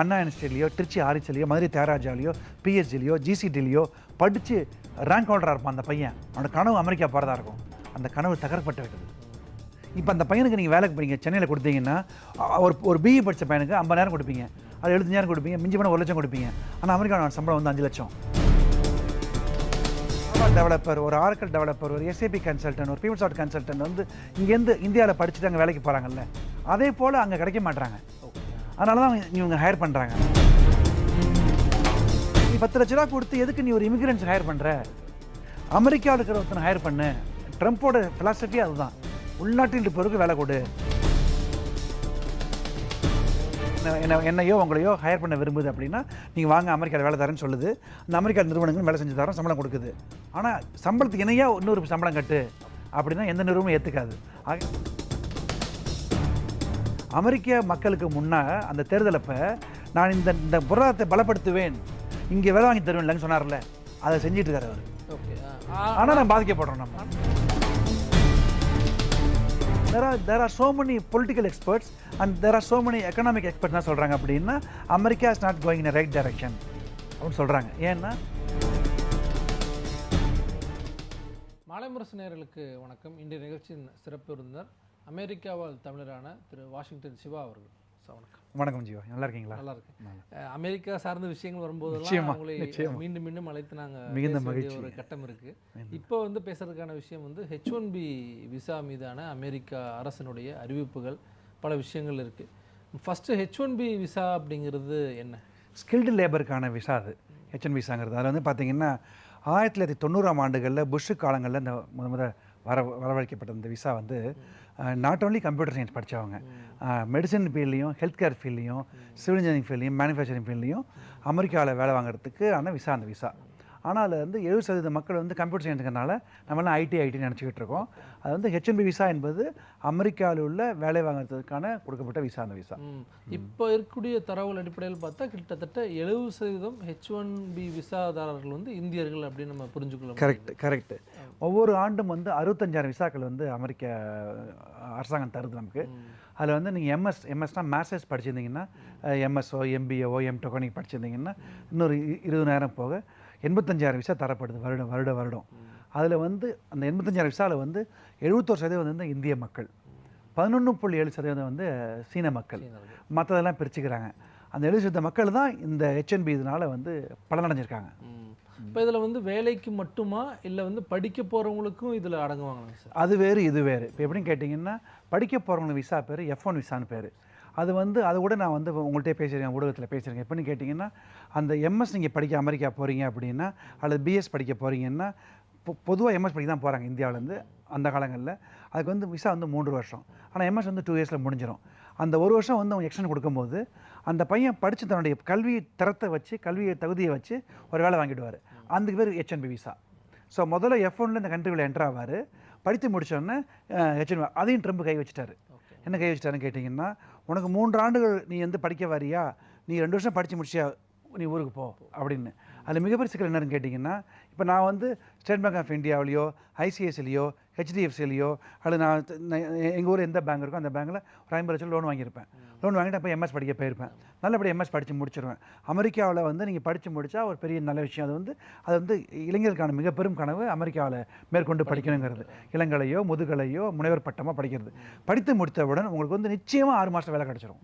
அண்ணா யூனிவர்சிட்டிலையோ திருச்சி ஆரிச்சலையோ மதுரை தேராஜாலையோ பிஎஸ்ஜிலையோ ஜிசிடிலையோ படித்து ரேங்க் ஹோல்டராக இருப்பான் அந்த பையன். அவனோட கனவு அமெரிக்கா போகிறதா இருக்கும். அந்த கனவு தகரப்பட்டு விட்டது இப்போ அந்த பையனுக்கு நீங்கள் வேலைக்கு போறீங்க சென்னையில் கொடுத்தீங்கன்னா ஒரு ஒரு பிஇ படித்த பையனுக்கு ஐம்பதாயிரம் கொடுப்பீங்க. அது எழுபத்தஞ்சாயிரம் கொடுப்பீங்க மிஞ்சி பண்ண ஒரு லட்சம் கொடுப்பீங்க. ஆனால் அமெரிக்காவோட சம்பளம் வந்து அஞ்சு லட்சம். டெவலப்பர் ஒரு ஆர்கல் டெவலப்பர் ஒரு எஸ்ஏபி கன்சல்டன்ட் ஒரு பீப்புள் சாஃப்ட் கன்சல்டன்ட் வந்து இங்கேருந்து இந்தியாவில் படிச்சுட்டு அங்கே வேலைக்கு போகிறாங்கல்ல அதே போல் அங்கே கிடைக்க மாட்றாங்க. அதனால தான் இவங்க ஹையர் பண்ணுறாங்க நீ பத்து லட்ச ரூபா கொடுத்து எதுக்கு நீ ஒரு இமிகிரன்ஸ் ஹையர் பண்ணுற அமெரிக்காவில் இருக்கிற ஒருத்தனை ஹையர் பண்ணு. ட்ரம்ப்போட ஃபிலாசபி அதுதான். உள்நாட்டில் இருப்பவருக்கு வேலை கொடு. என்ன- என்னையோ உங்களையோ ஹையர் பண்ண விரும்புது அப்படின்னா நீங்கள் வாங்க அமெரிக்காவில் வேலை தரேன்னு சொல்லுது. அந்த அமெரிக்கா நிறுவனங்கள் வேலை செஞ்சு தரோம் சம்பளம் கொடுக்குது. ஆனால் சம்பளத்துக்கு இணையாக இன்னொரு சம்பளம் கட்டு? அப்படின்னா எந்த நிறுவனமும் ஏற்றுக்காது ஆக அமெரிக்க மக்களுக்கு முன்னா அந்த தேர்தலப்ப நான் இந்த இந்த பொருளாதாரத்தை பலப்படுத்துவேன் இங்கே வேலை வாங்கி தருவேன் இல்லைன்னு சொன்னார்ல அதை செஞ்சுட்டு இருக்காரு அவர். ஓகே ஆனால் நான் பாதிக்கப்படுறோம் நம்ம. There are there are so many political experts and there are so many economic experts என்ன சொல்கிறாங்க அப்படின்னா America is not going in right direction அப்படின்னு சொல்கிறாங்க ஏன்னா மாலைமுரசு நேயர்களுக்கு வணக்கம். இன்றைய நிகழ்ச்சியின் சிறப்பு விருந்தினர் அமெரிக்காவால் தமிழரான திரு வாஷிங்டன் சிவா அவர்கள். வணக்கம். வணக்கம் ஜீவா நல்லா இருக்கீங்களா? நல்லா. இருக்கு அமெரிக்கா சார்ந்த விஷயங்கள் வரும்போதெல்லாம் நிச்சயமா, அவங்களை. மீண்டும் மீண்டும் அழைத்து நாங்க மிகுந்த மகிழ்ச்சி. ஒரு கட்டம் இருக்கு. இப்போ வந்து பேசுறதுக்கான விஷயம் வந்து ஹெச் ஒன் பி விசா மீதான அமெரிக்கா அரசினுடைய அறிவிப்புகள் பல விஷயங்கள் இருக்கு. First H one B visa அப்படிங்கிறது என்ன? ஸ்கில்டு லேபருக்கான விசா அது. ஹெச்என் விசாங்கிறது. அதில் வந்து பார்த்தீங்கன்னா ஆயிரத்தி தொள்ளாயிரத்தி தொண்ணூறாம் ஆண்டுகளில் புஷ் காலங்களில் இந்த முத முத வர வரவழைக்கப்பட்ட இந்த விசா வந்து நாட் ஓன்லி கம்ப்யூட்டர் சயின்ஸ் படித்தவங்க மெடிசன் ஃபீல்ட்லையும் ஹெல்த் கேர் ஃபீல்ட்லையும் சிவில் இன்ஜினியரிங் ஃபீல்ட்லையும் மேனுஃபேக்சரிங் ஃபீல்ட்லையும் அமெரிக்காவில் வேலை வாங்குறதுக்கு ஆன விசா அந்த விசா ஆனால் அதில் வந்து எழுபது சதவீத மக்கள் வந்து கம்ப்யூட்டர் சயின்ஸுங்கிறனால நம்மளாம் ஐடி ஐடின்னு நினச்சிக்கிட்டு இருக்கோம். அது வந்து ஹெச்என்பி விசா என்பது அமெரிக்காவில் உள்ள வேலை வாங்குறதுக்கான கொடுக்கப்பட்ட விசா அந்த விசா. இப்போ இருக்கக்கூடிய தரவுகள் அடிப்படையில் பார்த்தா கிட்டத்தட்ட எழுபது சதவீதம் ஹெச் ஒன் பி விசாதாரர்கள் வந்து இந்தியர்கள் அப்படின்னு நம்ம புரிஞ்சுக்கலாம் கரெக்ட் கரெக்ட் ஒவ்வொரு ஆண்டும் வந்து அறுபத்தஞ்சாயிரம் விசாக்கள் வந்து அமெரிக்க அரசாங்கம் தருது நமக்கு. அதில் வந்து நீங்கள் எம்எஸ் எம்எஸ்னா மாஸ்டர்ஸ் படிச்சிருந்தீங்கன்னா எம்எஸ்ஓ எம்பிஏஓ எம்டெக்கோ நீங்கள் படிச்சிருந்தீங்கன்னா இன்னொரு இ- இருபதாயிரம் போக எண்பத்தஞ்சாயிரம் விசா தரப்படுது வருடம் வருட வருடம். அதில் வந்து அந்த எண்பத்தஞ்சாயிரம் விசாவில் வந்து எழுபத்தோரு சதவீதம் வந்து இந்திய மக்கள். பதினொன்று புள்ளி ஏழு சதவீதம் வந்து சீன மக்கள். மற்றதெல்லாம் பிரிச்சுக்கிறாங்க. அந்த எழுபது சதவீத மக்கள் தான் இந்த ஹெச்என்பி இதனால் வந்து பலனடைஞ்சிருக்காங்க. இப்போ இதில் வந்து வேலைக்கு மட்டுமா இல்லை வந்து படிக்க போகிறவங்களுக்கும் இதில் அடங்குவாங்களா சார்? அது வேறு இது வேறு. இப்போ எப்படின்னு கேட்டிங்கன்னா படிக்க போகிறவங்க விசா பேர் எஃப் ஒன் விசான்னு பேர். அது வந்து அது கூட நான் வந்து உங்கள்கிட்ட பேசியிருக்கேன் ஊடகத்தில் பேசியிருக்கேன். எப்படின்னு கேட்டிங்கன்னா அந்த எம்எஸ் நீங்கள் படிக்க அமெரிக்கா போகிறீங்க அப்படின்னா அல்லது பிஎஸ் படிக்க போகிறீங்கன்னா பொதுவாக எம்எஸ் படிக்க தான் போகிறாங்க இந்தியாவிலேருந்து அந்த காலங்களில். அதுக்கு வந்து விசா வந்து மூன்று வருஷம். ஆனால் எம்எஸ் வந்து டூ இயர்ஸில் முடிஞ்சிடும் அந்த ஒரு வருஷம் வந்து அவங்க எக்ஸ்டன் கொடுக்கும்போது அந்த பையன் படித்து தன்னுடைய கல்வி தரத்தை வச்சு கல்வியை தகுதியை வச்சு ஒரு வேலை வாங்கிடுவார். அதுக்கு பேர் ஹெச்என்பி விசா ஸோ முதல்ல எஃப் ஒன்ல இந்த கண்ட்ரிக்குள்ளே என்ட்ரு ஆவார். படித்து முடிச்சோடனே ஹெச்என்பி அதையும் ட்ரம்ப் கை வச்சுட்டாரு. என்ன கை வச்சுட்டாருன்னு கேட்டிங்கன்னா உனக்கு மூன்று ஆண்டுகள் நீ வந்து படிக்க வரியா? நீ ரெண்டு வருஷம் படித்து முடிச்சியா? நீ ஊருக்கு போ அப்படின்னு. அதில் மிகப்பெரிய சிக்கல் என்னன்னு கேட்டிங்கன்னா இப்போ நான் வந்து ஸ்டேட் பேங்க் ஆஃப் இந்தியாவிலையோ ஐசிஐசிலையோ ஹெச்டிஎஃப்சிலையோ அல்லது நான் எங்கள் ஊரில் எந்த பேங்க் இருக்கோ அந்த பேங்க்கில் ஒரு ஐம்பது லட்சம் லோன் வாங்கியிருப்பேன். லோன் வாங்கிட்டு அப்போ எம்எஸ் படிக்க போயிருப்பேன். நல்லபடி எம்எஸ் படித்து முடிச்சிருவேன். அமெரிக்காவில் வந்து நீங்கள் படித்து முடித்தா ஒரு பெரிய நல்ல விஷயம். அது வந்து அது வந்து இளைஞருக்கான மிக பெரும் கனவு அமெரிக்காவில் மேற்கொண்டு படிக்கணுங்கிறது. இளங்கலையோ முதுகலையோ முனைவர் பட்டமாக படிக்கிறது. படித்து முடித்தவுடன் உங்களுக்கு வந்து நிச்சயமாக ஆறு மாதம் வேலை கிடச்சிரும்.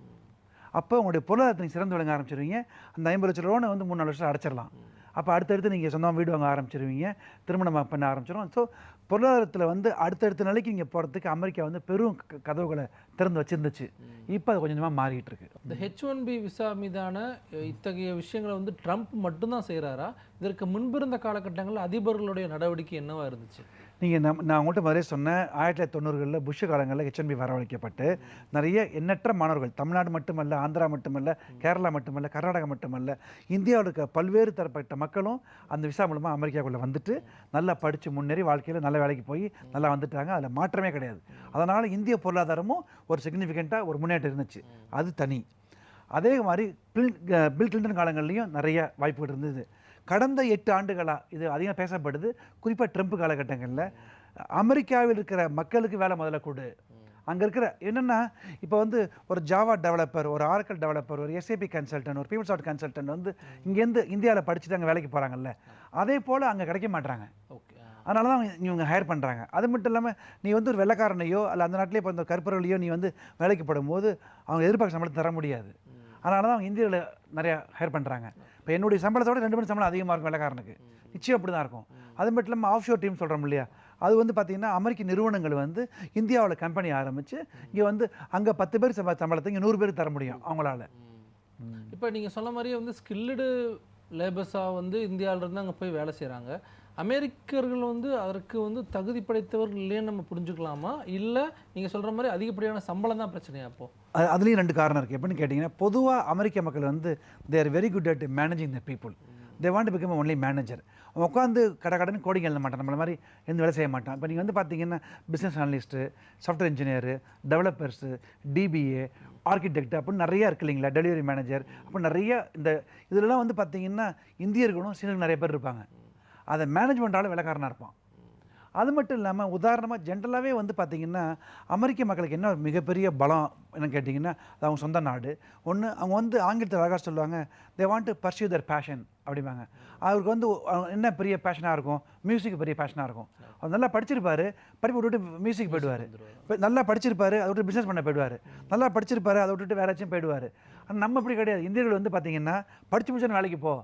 அப்போ உங்களுடைய பொருளாதாரத்தை நீங்க சிறந்து விளங்க ஆரம்பிச்சிருவீங்க. அந்த ஐம்பது லட்ச லோனை வந்து மூணு நாலு வருஷம் அடைச்சிடலாம் அப்போ அடுத்தடுத்து நீங்கள் சொந்தமாக வீடு வாங்க ஆரம்பிச்சிருவீங்க. திருமணம் பண்ண ஆரம்பிச்சிடும் ஸோ பொருளாதாரத்தில் வந்து அடுத்தடுத்த நிலைக்கு நீங்கள் போகிறதுக்கு அமெரிக்கா வந்து பெரும் கதவுகளை திறந்து வச்சிருந்துச்சு. இப்போ அது கொஞ்சம் கொஞ்சமாக மாறிட்டு இருக்கு இந்த ஹெச் ஒன் பி விசா மீதான இத்தகைய விஷயங்களை வந்து ட்ரம்ப் மட்டும்தான் செய்கிறாரா இதற்கு முன்பிருந்த காலகட்டங்களில் அதிபர்களுடைய நடவடிக்கை என்னவா இருந்துச்சு? நீங்கள் நம் நான் உங்கள்கிட்ட முதலே சொன்னேன் ஆயிரத்தி தொள்ளாயிரத்தி தொண்ணூறுகளில் புஷ் காலங்களில் ஹெச்என்பி வரவழைக்கப்பட்டு நிறைய எண்ணற்ற மாணவர்கள் தமிழ்நாடு மட்டுமல்ல ஆந்திரா மட்டுமல்ல கேரளா மட்டுமல்ல கர்நாடகா மட்டுமல்ல இந்தியாவில் இருக்க பல்வேறு தரப்பட்ட மக்களும் அந்த விசா மூலமாக அமெரிக்காவுக்குள்ளே வந்துட்டு நல்லா படித்து முன்னேறி வாழ்க்கையில் நல்ல வேலைக்கு போய் நல்லா வந்துட்டாங்க. அதில் மாற்றமே கிடையாது. அதனால் இந்திய பொருளாதாரமும் ஒரு சிக்னிஃபிகண்ட்டாக ஒரு முன்னேற்றம் இருந்துச்சு. அது தனி. அதே மாதிரி பில் பில் கிளின்டன் காலங்கள்லேயும் நிறைய வாய்ப்புகள் இருந்தது. கடந்த எட்டு ஆண்டுகளாக இது அதிகம் பேசப்படுது. குறிப்பாக ட்ரம்ப் காலகட்டங்களில். அமெரிக்காவில் இருக்கிற மக்களுக்கு வேலை முதல்ல கொடு. அங்கே இருக்கிற என்னென்னா இப்போ வந்து ஒரு ஜாவா டெவலப்பர் ஒரு ஆர்கல் டெவலப்பர் ஒரு எஸ்ஏபி கன்சல்டன்ட் ஒரு பீப்புள்ஸ் ஆர்ட் கன்சல்டன்ட் வந்து இங்கேருந்து இந்தியாவில் படிச்சுட்டு அங்கே வேலைக்கு போகிறாங்கல்ல அதே போல் அங்கே கிடைக்க மாட்டாங்க ஓகே அதனால தான் அவங்க இவங்க ஹையர் பண்ணுறாங்க அது மட்டும் இல்லாமல் நீ வந்து ஒரு வெள்ளைக்காரனையோ அல்ல அந்த நாட்டிலே இப்போ இந்த கருப்பர்களையோ நீ வந்து வேலைக்கு போடும்போது அவங்க எதிர்பார்க்க சம்பளத்தை தர முடியாது. அதனால தான் அவங்க இந்தியாவில் நிறையா ஹையர் பண்ணுறாங்க இப்போ என்னுடைய சம்பளத்தோட ரெண்டு மணி சம்பளம் அதிகமாக இருக்கும் வெள்ளைக்காரனுக்கு நிச்சயம் அப்படி தான் இருக்கும் அது மட்டும் இல்லாமல் ஆஃப் ஷோர் டீம் சொல்கிறோம் இல்லையா? அது வந்து பார்த்திங்கன்னா அமெரிக்க நிறுவனங்கள் வந்து இந்தியாவில் கம்பெனி ஆரம்பித்து இங்கே வந்து அங்கே பத்து பேர் சம்ப சம்பளத்தை இங்கே நூறு பேர் தர முடியும் அவங்களால. இப்போ நீங்கள் சொன்ன மாதிரியே வந்து ஸ்கில்டு லேபர்ஸாக வந்து இந்தியாவில இருந்து அங்கே போய் வேலை செய்கிறாங்க அமெரிக்கர்கள் வந்து அதற்கு வந்து தகுதி படைத்தவர்கள் இல்லைன்னு நம்ம புரிஞ்சுக்கலாமா? இல்லை நீங்கள் சொல்கிற மாதிரி அதிகப்படியான சம்பளம் தான் பிரச்சனையா அப்போ அது அதுலேயும் ரெண்டு காரணம் இருக்குது எப்படின்னு கேட்டிங்கன்னா பொதுவாக அமெரிக்க மக்கள் வந்து they're very good at managing the people they want become only manager அவன் உட்காந்து கடை கடன் கோடிங் எழுத மாட்டான் நம்மள மாதிரி எந்த வேலை செய்ய மாட்டான் இப்போ நீங்கள் வந்து பார்த்தீங்கன்னா business analyst software engineer developers DBA architect அப்படின்னு நிறைய இருக்கு இல்லைங்களா? டெலிவரி மேனேஜர் அப்போ நிறைய இந்த இதிலலாம் வந்து பார்த்தீங்கன்னா இந்தியர்களும் சீனர்கள் நிறைய பேர் இருப்பாங்க. அதை மேனேஜ்மெண்ட்டால் விலக்காரனாக இருப்பான். அது மட்டும் இல்லாமல் உதாரணமாக ஜென்ரலாகவே வந்து பார்த்திங்கன்னா அமெரிக்க மக்களுக்கு என்ன ஒரு மிகப்பெரிய பலம் என்னன்னு கேட்டிங்கன்னா அது அவங்க சொந்த நாடு. ஒன்று அவங்க வந்து ஆங்கிலத்தில் அழகாக சொல்லுவாங்க they want to pursue their passion அப்படிம்பாங்க. அவருக்கு வந்து என்ன பெரிய பேஷனாக இருக்கும்? மியூசிக் பெரிய பேஷனாக இருக்கும். அவர் நல்லா படிச்சிருப்பாரு படிப்பு விட்டுட்டு மியூசிக் போயிடுவார். நல்லா படிச்சிருப்பாரு அதை விட்டு பிஸ்னஸ் பண்ண போயிடுவார். நல்லா படிச்சிருப்பாரு அதை விட்டுட்டு வேற ஏதாச்சும் போயிடுவார். ஆனால் நம்ம அப்படி கிடையாது. இந்தியர்கள் வந்து பார்த்திங்கன்னா படிச்சு முடிச்சோன்னு வேலைக்கு போ.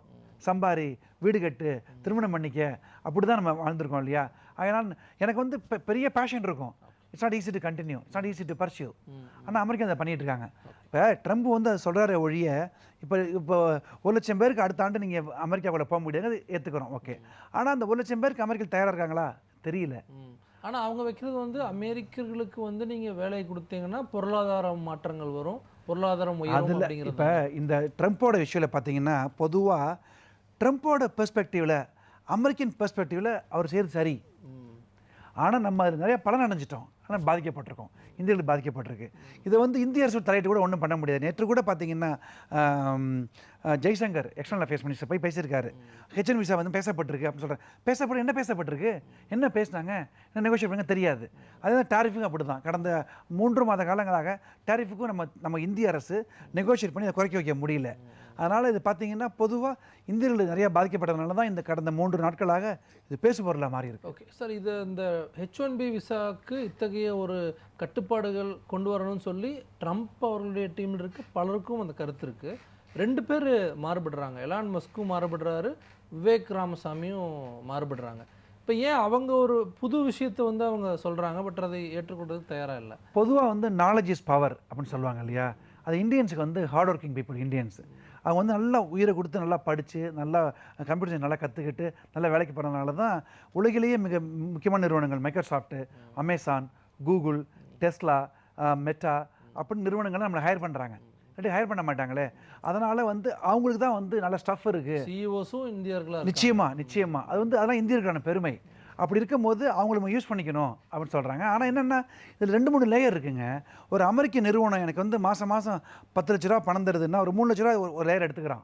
சம்பாரி வீடு கட்டு திருமணம் பண்ணிக்க அப்படி தான் நம்ம வாழ்ந்திருக்கோம் இல்லையா? அதனால் எனக்கு வந்து பெரிய பேஷன் இருக்கும். It's not easy to continue it's not easy to pursue ஆனால் அமெரிக்கா அதை பண்ணிட்டு இருக்காங்க. இப்போ ட்ரம்ப் வந்து அதை சொல்கிறாரு ஒழிய இப்போ இப்போ ஒரு லட்சம் பேருக்கு அடுத்த ஆண்டு நீங்கள் அமெரிக்காவுக்குள்ள போக முடியாது ஏற்றுக்கிறோம் ஓகே ஆனால் அந்த ஒரு லட்சம் பேருக்கு அமெரிக்கா தயாராக இருக்காங்களா? தெரியல. ஆனால் அவங்க வைக்கிறது வந்து அமெரிக்கர்களுக்கு வந்து நீங்கள் வேலை கொடுத்தீங்கன்னா பொருளாதார மாற்றங்கள் வரும். பொருளாதாரம் அதில் இப்போ இந்த ட்ரம்ப்போட விஷயத்தில் பார்த்தீங்கன்னா பொதுவாக ட்ரம்ப்போட பெர்ஸ்பெக்டிவில் அமெரிக்கன் பெர்ஸ்பெக்டிவில் அவர் செய்கிறது சரி. ஆனால் நம்ம அதில் நிறைய பலன் அடைஞ்சிட்டோம். ஆனால் பாதிக்கப்பட்டிருக்கோம். இந்தியர்கள் பாதிக்கப்பட்டிருக்கு. இதை வந்து இந்திய அரசு தலையிட்டு கூட ஒன்றும் பண்ண முடியாது. நேற்று கூட பார்த்தீங்கன்னா ஜெய்சங்கர் எக்ஸ்டர்னல் அஃபேர்ஸ் மினிஸ்டர் போய் பேசியிருக்காரு. ஹெச்என் விசா வந்து பேசப்பட்டிருக்கு அப்படின்னு சொல்கிறேன் பேசப்பட்டு என்ன பேசப்பட்டிருக்கு? என்ன பேசினாங்க? என்ன நெகோஷியேட் பண்ணுங்க தெரியாது. அதே தான் டாரிஃபுக்கும் அப்படி தான் கடந்த மூன்று மாத காலங்களாக டாரிஃபுக்கும் நம்ம நம்ம இந்திய அரசு நெகோஷியேட் பண்ணி அதை குறைக்க வைக்க முடியல. அதனால் இது பார்த்தீங்கன்னா பொதுவாக இந்தியர்கள் நிறைய பாதிக்கப்பட்டதுனால தான் இந்த கடந்த மூன்று நாட்களாக இது பேசு பொருளாக மாறி இருக்கு. ஓகே. சார் இது இந்த ஹெச் ஒன் பி விசாவுக்கு இத்தகைய ஒரு கட்டுப்பாடுகள் கொண்டு வரணும்னு சொல்லி ட்ரம்ப் அவர்களுடைய டீமில் இருக்க பலருக்கும் அந்த கருத்து இருக்கு. ரெண்டு பேர் மாறுபடுறாங்க. எலான் மஸ்க்கும் மாறுபடுறாரு விவேக் ராமசாமியும் மாறுபடுறாங்க. இப்போ ஏன் அவங்க ஒரு புது விஷயத்தை வந்து அவங்க சொல்கிறாங்க பட் அதை ஏற்றுக்கொள்றதுக்கு தயாராக இல்லை? பொதுவாக வந்து நாலேஜ் இஸ் பவர் அப்படின்னு சொல்லுவாங்க இல்லையா? அது இந்தியன்ஸுக்கு வந்து ஹார்ட் ஒர்க்கிங் பீப்புள் இந்தியன்ஸ் அவங்க வந்து நல்லா உயிரை கொடுத்து நல்லா படித்து நல்லா கம்ப்யூட்டர் நல்லா கற்றுக்கிட்டு நல்லா வேலைக்கு போகிறதுனால தான் உலகிலேயே மிக முக்கியமான நிறுவனங்கள் Microsoft Amazon Google Tesla Meta அப்படின்னு நிறுவனங்கள் நம்மளை ஹையர் பண்ணுறாங்க இல்லாட்டி ஹையர் பண்ண மாட்டாங்களே. அதனால் வந்து அவங்களுக்கு தான் வந்து நல்ல ஸ்டஃப் இருக்குது சிஇஓஸும் இந்தியர்களாக நிச்சயமா நிச்சயமா. அது வந்து அதெல்லாம் இந்தியர்களுக்கான பெருமை. அப்படி இருக்கும்போது அவங்கள நம்ம யூஸ் பண்ணிக்கணும் அப்படின்னு சொல்கிறாங்க ஆனால் என்னென்னா இதில் ரெண்டு மூணு லேயர் இருக்குங்க. ஒரு அமெரிக்க நிறுவனம் எனக்கு வந்து மாதம் மாதம் பத்து லட்ச ரூபா பணம் தருதுன்னா ஒரு மூணு லட்ச ரூபா ஒரு- லேயர் எடுத்துக்கிறான்.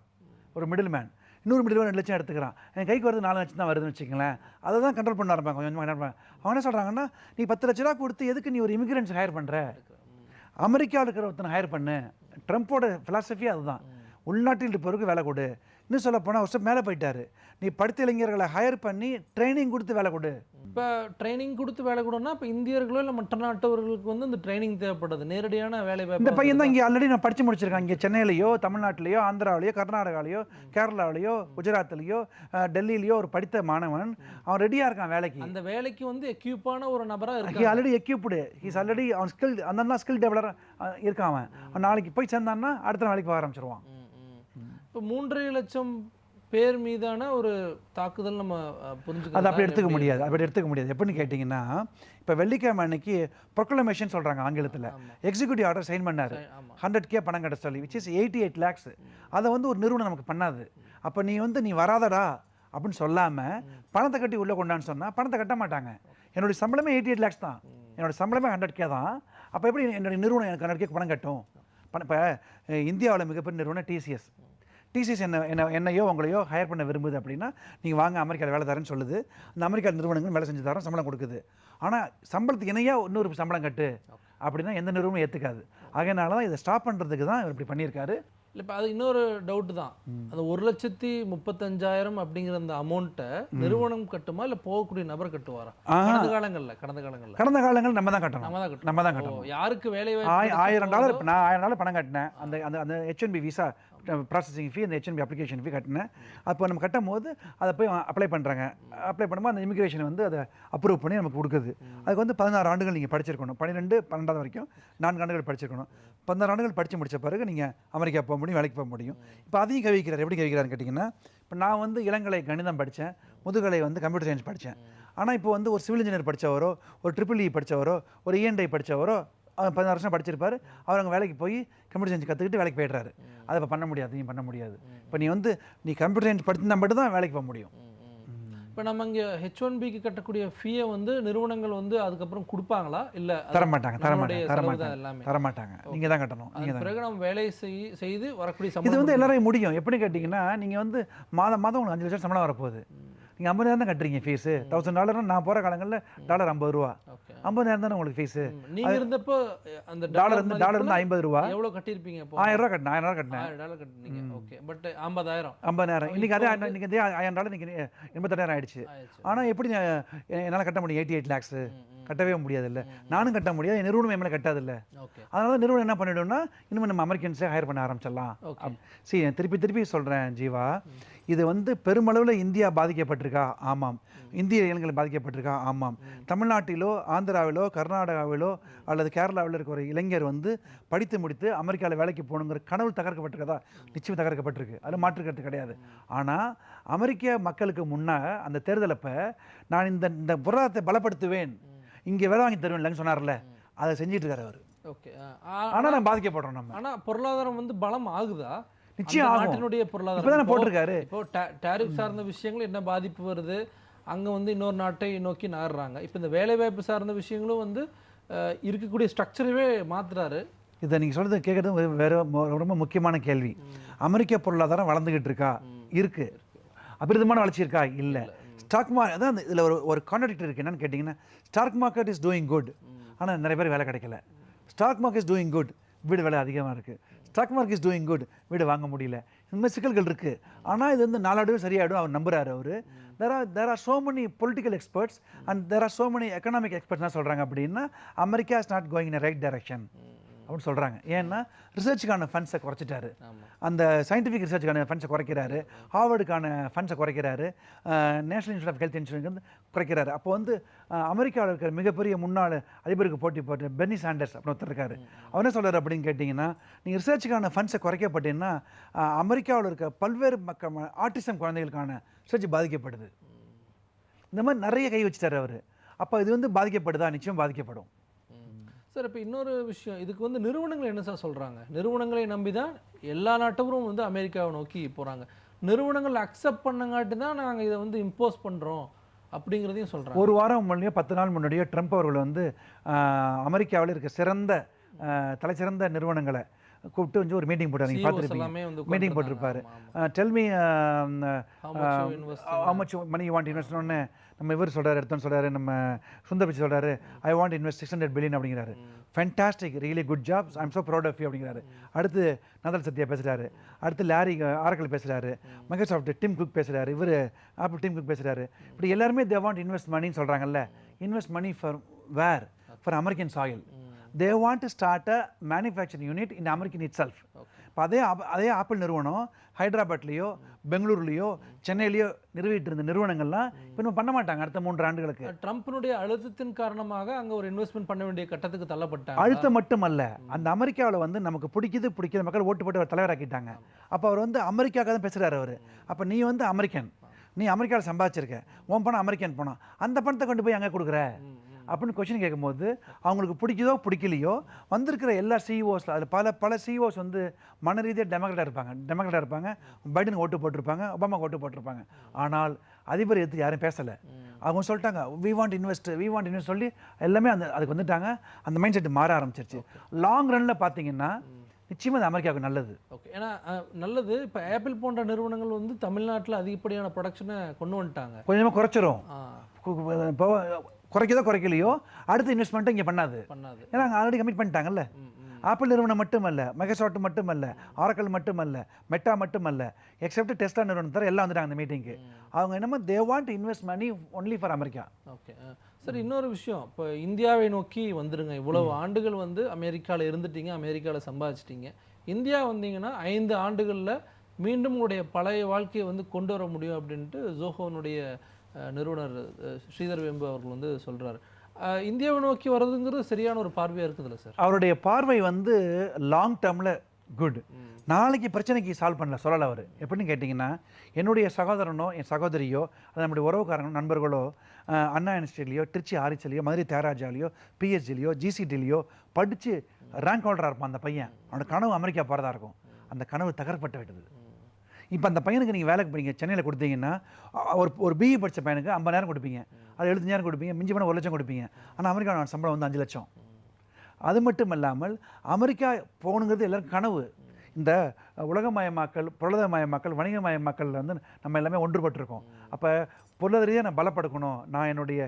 ஒரு மிடில் மேன் இன்னொரு மிடில் மேன் ரெண்டு லட்சம் எடுத்துக்கிறான். என் கைக்கு வருது நாலு லட்சம் தான் வருதுன்னு வச்சுக்கங்களேன். அதை தான் கண்ட்ரோல் பண்ண ஆரம்பிப்பாங்க. கொஞ்சம் கொஞ்சமாக என்ன அவங்க என்ன சொல்கிறாங்கன்னா நீ பத்து லட்ச ரூபா கொடுத்து எதுக்கு நீ ஒரு இமிகிரன்ஸ் ஹையர் பண்ணுற அமெரிக்காவில் இருக்கிற ஒருத்தனை ஹையர் பண்ணு. ட்ரம்ப்போட ஃபிலாசபி அதுதான். உள்நாட்டில் இருப்பவருக்கு வேலை கொடு. இன்னும் சொல்ல போனால் ஒரு மேலே போயிட்டாரு. நீ படித்த இளைஞர்களை ஹையர் பண்ணி ட்ரைனிங் கொடுத்து வேலை கொடு. இப்போ ட்ரைனிங் கொடுத்து வேலை கொடுன்னா இப்போ இந்தியர்களோ இல்லை மற்ற நாட்டவர்களுக்கு வந்து இந்த ட்ரைனிங் தேவைப்படுது. நேரடியான வேலை இந்த வாய்ப்பு பையன் தான் இங்கே ஆல்ரெடி நான் படித்து முடிச்சிருக்கேன். இங்கே சென்னையிலையோ தமிழ்நாட்டிலையோ ஆந்திராவிலையோ கர்நாடகாலையோ கேரளாவிலையோ குஜராத்லேயோ டெல்லியிலையோ ஒரு படித்த மாணவன் அவன் ரெடியாக இருக்கான் வேலைக்கு. அந்த வேலைக்கு வந்து எக்யூப்பான ஒரு நபரா ஹி இருக்காங்க. ஆல்ரெடி எக்யூப்டு ஹீஸ் ஆல்ரெடி அவன் ஸ்கில் அந்த ஸ்கில் டெவலர் இருக்கான் அவன். நாளைக்கு போய் சேர்ந்தான்னா அடுத்த நாளைக்கு போக ஆரம்பிச்சிருவான். இப்போ மூன்றரை லட்சம் பேர் மீதான ஒரு தாக்குதல் நம்ம அஹ், அது அப்படி எடுத்துக்க முடியாது. அப்படி எடுத்துக்க முடியாது. எப்படின்னு கேட்டிங்கன்னா இப்போ வெள்ளிக்கிழமை அன்னைக்கு ப்ரொக்ளமேஷன் சொல்கிறாங்க ஆங்கிலத்தில். எக்ஸிக்யூட்டிவ் ஆர்டர் சைன் பண்ணாரு. ஹண்ட்ரட் கே பணம் கட்ட சொல்லி which is eighty eight lakhs அதை வந்து ஒரு நிறுவனம் நமக்கு பண்ணாது. அப்போ நீ வந்து நீ வராதடா அப்படின்னு சொல்லாமல் பணத்தை கட்டி உள்ளே கொண்டான்னு சொன்னால் பணத்தை கட்ட மாட்டாங்க. என்னுடைய சம்பளமே எயிட்டி எயிட் லேக்ஸ் தான் என்னோட சம்பளமே ஹண்ட்ரட் கே தான். அப்போ எப்படி என்னுடைய நிறுவனம் எனக்கு ஹண்ட்ரட் கே பணம் கட்டும்? பணம் இப்போ இந்தியாவில் மிகப்பெரிய நிறுவனம் டிசிஎஸ் டிசிஎஸ் என்ன என்ன என்னையோ உங்களையோ ஹையர் பண்ண விரும்புது அப்படின்னா நீங்கள் வாங்க அமெரிக்காவில் வேலை தரேன்னு சொல்லுது. அந்த அமெரிக்கா நிறுவனங்கள் வேலை செஞ்சு தரோம் சம்பளம் கொடுக்குது. ஆனால் சம்பளத்துக்கு இணையாக இன்னொரு சம்பளம் கட்டு அப்படின்னா எந்த நிறுவனமும் ஏற்றுக்காது அதனால தான் இதை ஸ்டாப் பண்ணுறதுக்கு தான் இவர் இப்படி பண்ணியிருக்காரு. இல்லை இப்போ அது இன்னொரு டவுட் தான். அந்த ஒரு லட்சத்தி முப்பத்தஞ்சாயிரம் அப்படிங்கிற அந்த அமௌண்ட்டை நிறுவனம் கட்டுமா இல்லை போகக்கூடிய நபர் கட்டுவாரா. கடந்த காலங்கள்ல கடந்த காலங்கள்ல. கடந்த காலங்கள் நம்ம தான் கட்டணும். நம்ம தான் கட்டணும். நம்ம தான் கட்டணும். யாருக்கு வேலை ஆய்- ஆயிரம் டாலர் நான் ஆயிரம் டாலர் பணம் கட்டினேன். அந்த அந்த அந்த ஹெச்என்பி விசா ப்ராசஸிங் ஃபீ இந்த ஹெச்என்பி அப்ளிகேஷன் ஃபீ கட்டினேன். அப்போ நம்ம கட்டும் போது அதை போய் அப்ளை பண்ணுறாங்க அப்ளை பண்ணும்போது அந்த இமிக்ரேஷன் வந்து அதை அப்ரூவ் பண்ணி நமக்கு கொடுக்குது. அதுக்கு வந்து பதினாறு ஆண்டுகள் நீங்கள் படிச்சிருக்கணும். பன்னிரெண்டு பன்னெண்டாவது வரைக்கும் நான்கு ஆண்டுகள் படிச்சிருக்கணும். பதினாறு ஆண்டுகள் படித்து முடிச்ச பிறகு நீங்கள் அமெரிக்கா போக முடியும் வேலைக்கு போக முடியும். இப்போ அதையும் கவிக்கிறார் எப்படி கவிக்கிறாருன்னு கேட்டிங்கன்னா இப்போ நான் வந்து இளங்கலை கணிதம் படித்தேன் முதுகலை வந்து கம்ப்யூட்டர் சயின்ஸ் படித்தேன் ஆனால் இப்போ வந்து ஒரு சிவில் இன்ஜினியர் படித்தவரோ ஒரு ட்ரிபிள் இ e படித்தவரோ ஒரு e இஎன்ஐ படித்தவரோ பதினாறு வருஷம் படிச்சிருப்பாரு. அவர் அங்கே வேலைக்கு போய் கம்ப்யூட்டர் சயின்ஸ் கற்றுக்கிட்டு வேலைக்கு போயிடுறாரு. அதை இப்போ பண்ண முடியாது நீ பண்ண முடியாது. இப்போ நீ வந்து நீ கம்ப்யூட்டர் சயின்ஸ் படிச்சிருந்தா மட்டும் தான் வேலைக்கு போக முடியும். இப்போ நம்ம இங்கே ஹெச் ஒன் பிக்கு கட்டக்கூடிய ஃபீயை வந்து நிறுவனங்கள் வந்து அதுக்கப்புறம் கொடுப்பாங்களா? இல்லை தர மாட்டாங்க தர நம்மளுடைய மாட்டாங்க தர செலவு தான் மாட்டாங்க எல்லாமே. நீங்கள் தான் கட்டணும் நீங்கள் பிறகு நம்ம வேலை செய் செய்து வரக்கூடிய இது வந்து எல்லாரையும் முடியும். எப்படி கேட்டிங்கன்னா நீங்கள் வந்து மாதம் மாதம் உங்களுக்கு அஞ்சு லட்சம் சம்பளம் வரப்போகுது. நீங்கள் ஐம்பதாயிரம் தான் கட்டுறீங்க ஃபீஸு தௌசண்ட் டாலர்னா நான் போகிற காலங்களில் டாலர் ஐம்பது ரூபா. ஐம்பதாயிரம் தானே உங்களுக்கு ஃபீஸு நீங்க இருந்தப்போ அந்த டாலர் இருந்து டாலர் இருந்து ஐம்பது ரூபா. எவ்வளவு கட்டியிருப்பீங்க இப்போ ஆயிரம் ரூபா கட்டினேன் ஆயிரம் ரூபா கட்டினேன். ஆயிரம் டாலர் கட்டினீங்க. ஓகே பட் ஐம்பதாயிரம். ஐம்பதாயிரம் இன்னைக்கு அதே இன்னைக்கு அதே ஆயிரம் டாலர் இன்னைக்கு எண்பத்தாயிரம் ஆயிடுச்சு. ஆனால் எப்படி என்னால் கட்ட முடியும்? எயிட்டி எயிட் லேக்ஸு கட்டவே முடியாதுல்ல. நானும் கட்ட முடியாது என் நிறுவனம் மேலே கட்டாதில்ல. அதனால நிறுவனம் என்ன பண்ணிடும்னா இனிமேல் நம்ம அமெரிக்கன்ஸே ஹையர் பண்ண ஆரம்பிச்சிடலாம். சரி நான் திருப்பி திருப்பி சொல்கிறேன் ஜீவா. இது வந்து பெருமளவில் இந்தியா பாதிக்கப்பட்டிருக்கா? ஆமாம். இந்திய இளைஞர்கள் பாதிக்கப்பட்டிருக்கா? ஆமாம். தமிழ்நாட்டிலோ ஆந்திராவிலோ கர்நாடகாவிலோ அல்லது கேரளாவில் இருக்கிற ஒரு இளைஞர் வந்து படித்து முடித்து அமெரிக்காவில் வேலைக்கு போகணுங்கிற கனவு தகர்க்கப்பட்டிருக்கதா? நிச்சயம் தகர்க்கப்பட்டிருக்கு. அது மாற்றுக்கிறது கிடையாது. ஆனால் அமெரிக்க மக்களுக்கு முன்னே அந்த தேர்தலப்ப நான் இந்த இந்த பொருளாதாரத்தை பலப்படுத்துவேன். இங்கே வேலை வாங்கி தருவேன் சொன்னார்ல அதை செஞ்சிட்டு இருக்காரு அவர். ஓகே. ஆனால் நான் பாதிக்கப்படுறோம் நம்ம. ஆனா பொருளாதாரம் வந்து பலம் ஆகுதா? நிச்சயம். நாட்டினுடைய பொருளாதாரம். தானே போட்டிருக்காரு. இப்போ டேரிஃப் சார்ந்த விஷயங்கள் என்ன பாதிப்பு வருது? அங்க வந்து இன்னொரு நாட்டை நோக்கி நகர்றாங்க இப்போ இந்த வேலைவாய்ப்பு சார்ந்த விஷயங்களும் வந்து இருக்கக்கூடிய ஸ்ட்ரக்சரவே மாத்துறாரு. இதை நீங்கள் சொல்றது கேட்குறது வேற ரொம்ப முக்கியமான கேள்வி. அமெரிக்க பொருளாதாரம் வளர்ந்துகிட்டு இருக்கா? இருக்கு. அபிரிதமான வளர்ச்சி இருக்கா? இல்லை. ஸ்டாக் மார்க்கெட் அதான் இதில் ஒரு ஒரு கான்ட்ராக்ட் இருக்கு. என்னன்னு கேட்டிங்கன்னா stock market is doing good ஆனால் நிறைய பேர் வேலை கிடைக்கல. Stock market is doing good வீடு விலை அதிகமாக இருக்குது stock market is doing good வீடு வாங்க முடியல. இந்த மாதிரி சிக்கல்கள் இருக்குது ஆனால் இது வந்து நாளாடுவே சரியாயிடும். அவர் நம்புறாரு அவர். There are there are so many political experts and there are so many economic experts சொல்கிறாங்க அப்படின்னா America is not going in right direction அப்படின்னு சொல்கிறாங்க ஏன்னா ரிசர்ச்சுக்கான ஃபண்ட்ஸை குறைச்சிட்டாரு. அந்த சயின்டிஃபிக் ரிசர்ச்சுக்கான ஃபண்ட்ஸை குறைக்கிறாரு. ஹார்வர்டுக்கான ஃபண்ட்ஸை குறைக்கிறாரு. National Institute of Health insurance வந்து குறைக்கிறாரு. அப்போ வந்து அமெரிக்காவில் இருக்கிற மிகப்பெரிய முன்னாள் அதிபருக்கு போட்டி போட்டு பெர்னி சாண்டர்ஸ் அப்படின்னு ஒருத்தர் இருக்காரு. அவர் என்ன சொல்றாரு அப்படின்னு கேட்டிங்கன்னா நீங்கள் ரிசர்ச்சுக்கான ஃபண்ட்ஸை குறைக்கப்பட்டீங்கன்னா அமெரிக்காவில் இருக்க பல்வேறு மக்கள் ஆட்டிசம் குழந்தைகளுக்கான ரிசர்ச் பாதிக்கப்படுது. இந்த மாதிரி நிறைய கை வச்சுட்டாரு அவர். அப்போ இது வந்து பாதிக்கப்படுதா? நிச்சயம் பாதிக்கப்படும். சார் இப்போ இன்னொரு விஷயம். இதுக்கு வந்து நிறுவனங்கள் என்ன சார் சொல்கிறாங்க நிறுவனங்களை நம்பி தான் எல்லா நாட்டவரும் வந்து அமெரிக்காவை நோக்கி போகிறாங்க நிறுவனங்கள் அக்செப்ட் பண்ணங்காட்டி தான் நாங்கள் இதை வந்து இம்போஸ் பண்ணுறோம் அப்படிங்கிறதையும் சொல்கிறோம் ஒரு வாரம் முன்னாடியோ பத்து நாள் முன்னாடியோ ட்ரம்ப் அவர்கள் வந்து அமெரிக்காவில் இருக்க சிறந்த தலைச்சிறந்த தலைசிறந்த நிறுவனங்களை கூப்பிட்டு வந்து ஒரு மீட்டிங் போட்டார். நீங்கள் CEOs பார்த்துருப்பீங்க. மீட்டிங். போட்டிருப்பாரு. Tell me much money want இன்வெஸ்ட்னு நம்ம இவர் சொல்றாரு எடுத்தோன்னு சொல்றாரு நம்ம சுந்தர் பிச்சை சொல்றாரு I want invest six hundred billion அப்படிங்கிறாரு. Fantastic really good job I'm so proud of you அப்படிங்கிறாரு. அடுத்து நதல் சத்யா பேசுறாரு. அடுத்து லாரி ஆரக்கல் பேசுறாரு. மைக்ரோசாஃப்ட் டிம் குக் பேசுறாரு. இவர் ஆப்பிள் டிம் குக் பேசுறாரு. இப்படி எல்லாருமே தே வாண்ட் இன்வெஸ்ட் மணின்னு சொல்றாங்கல்ல. Invest money for where for American soil they want to start a manufacturing unit in American itself இப்போ அதே அதே ஆப்பிள் நிறுவனம் ஹைதராபாத்லேயோ பெங்களூர்லேயோ சென்னையிலையோ நிறுவிட்டு இருந்த நிறுவனங்கள்லாம் இப்போ இன்னும் பண்ண மாட்டாங்க அடுத்த மூன்று ஆண்டுகளுக்கு. ட்ரம்ப்பினுடைய அழுத்தத்தின் காரணமாக அங்க ஒரு இன்வெஸ்ட்மெண்ட் பண்ண வேண்டிய கட்டத்துக்கு தள்ளப்பட்டாங்க. அழுத்தம் மட்டுமல்ல. அந்த அமெரிக்காவில் வந்து நமக்கு பிடிக்குது பிடிக்கிற மக்கள் ஓட்டு போட்டு அவர் தலைவராக்கிட்டாங்க. அப்போ அவர் வந்து அமெரிக்காவுக்கு தான் பேசுகிறாரு அவர். அப்போ நீ வந்து அமெரிக்கன். நீ அமெரிக்காவில் சம்பாதிச்சிருக்க. உன் பணம் அமெரிக்கன் பணம். அந்த பணத்தை கொண்டு போய் அங்கே கொடுக்குற. அப்படின்னு கொஸ்டின் கேட்கும்போது அவங்களுக்கு பிடிக்குதோ பிடிக்கலையோ வந்திருக்கிற எல்லா சிஇஓஸில் அதில் பல பல சிஇஓஸ் வந்து மன ரீதியாக டெமோக்ராட்டாக இருப்பாங்க. டெமோக்ராட்டாக இருப்பாங்க. பைடனுக்கு ஓட்டு போட்டிருப்பாங்க. ஒபாமாக்கு ஓட்டு போட்டிருப்பாங்க. ஆனால் அதிபர் எடுத்து யாரும் பேசலை. அவங்க சொல்லிட்டாங்க we want invest we want invest சொல்லி எல்லாமே அந்த அதுக்கு வந்துட்டாங்க. அந்த மைண்ட் செட் மாற ஆரம்பிச்சிருச்சு. லாங் ரன்னில் பார்த்தீங்கன்னா நிச்சயமாக அது அமெரிக்காவுக்கு நல்லது. ஓகே ஏன்னா நல்லது. இப்போ ஆப்பிள் போன்ற நிறுவனங்கள் வந்து தமிழ்நாட்டில் அதிகப்படியான ப்ரொடக்ஷனை கொண்டு வந்துட்டாங்க. கொஞ்சமாக குறைச்சிரும். குறைக்கதோ குறைக்கலையோ அடுத்த இன்வெஸ்ட்மெண்ட்டை இங்கே பண்ணாது. பண்ணாது. ஏன்னா அங்கே ஆல்ரெடி கமிட் பண்ணிட்டாங்கல்ல. ஆப்பிள் நிறுவனம் மட்டுமல்ல மைக்ரோசாஃப்ட் மட்டுமல்ல ஆரக்கல் மட்டுமல்ல மெட்டா மட்டுமல்ல எக்ஸப்ட் டெஸ்டா நிறுவனம் தவிர எல்லாம் வந்துட்டாங்க அந்த மீட்டிங்க்கு அவங்க என்னமோ they want invest money only for America okay சரி இன்னொரு விஷயம். இப்போ இந்தியாவை நோக்கி வந்துருங்க. இவ்வளவு ஆண்டுகள் வந்து அமெரிக்காவில் இருந்துட்டீங்க அமெரிக்காவில் சம்பாதிச்சிட்டீங்க. இந்தியா வந்தீங்கன்னா ஐந்து ஆண்டுகளில் மீண்டும் உங்களுடைய பழைய வாழ்க்கையை வந்து கொண்டு வர முடியும் அப்படின்ட்டு ஜோஹோனுடைய நிறுவனர் ஸ்ரீதர் வெம்பு அவர்கள் வந்து சொல்றாரு. அஹ், இந்தியாவை நோக்கி வர்றதுங்கிறது சரியான ஒரு பார்வையாக இருக்குதுல்ல சார் அவருடைய பார்வை வந்து லாங் டேர்மில் குட் நாளைக்கு பிரச்சனைக்கு சால்வ் பண்ணல சொல்லலை அவர். எப்படின்னு கேட்டிங்கன்னா என்னுடைய சகோதரனோ என் சகோதரியோ அது நம்முடைய உறவுக்காரங்களோ நண்பர்களோ அண்ணா யூனிவர்சிட்டிலையோ திருச்சி ஆரிச்சிலையோ மதுரை தேராஜாலையோ பிஹெச்டிலையோ ஜிசிடிலையோ படித்து ரேங்க் ஹோல்டராக இருப்பான் அந்த பையன். அவனோட கனவு அமெரிக்கா போகிறதா இருக்கும். அந்த கனவு தகர்ப்பட்டு விட்டது. இப்போ அந்த பையனுக்கு நீங்கள் வேலைக்கு போறீங்க சென்னையில் கொடுத்தீங்கன்னா ஒரு ஒரு பிஇ படித்த பையனுக்கு ஐம்பதாயிரம் கொடுப்பீங்க. அது எழுபத்தஞ்சாயிரம் கொடுப்பீங்க மிஞ்சி போனால் ஒரு லட்சம் கொடுப்பீங்க. ஆனால் அமெரிக்காவோட சம்பளம் வந்து அஞ்சு லட்சம். அது மட்டும் இல்லாமல் அமெரிக்கா போகணுங்கிறது எல்லாருக்கும் கனவு. இந்த உலகமயமாக்கல் பொருளாதாரமயமாக்கல் வணிகமயமாக்கல் வந்து நம்ம எல்லாமே ஒன்றுபட்டிருக்கோம். அப்போ பொருளாதார ரீதியாக நான் பலப்படுத்தணும் நான் என்னுடைய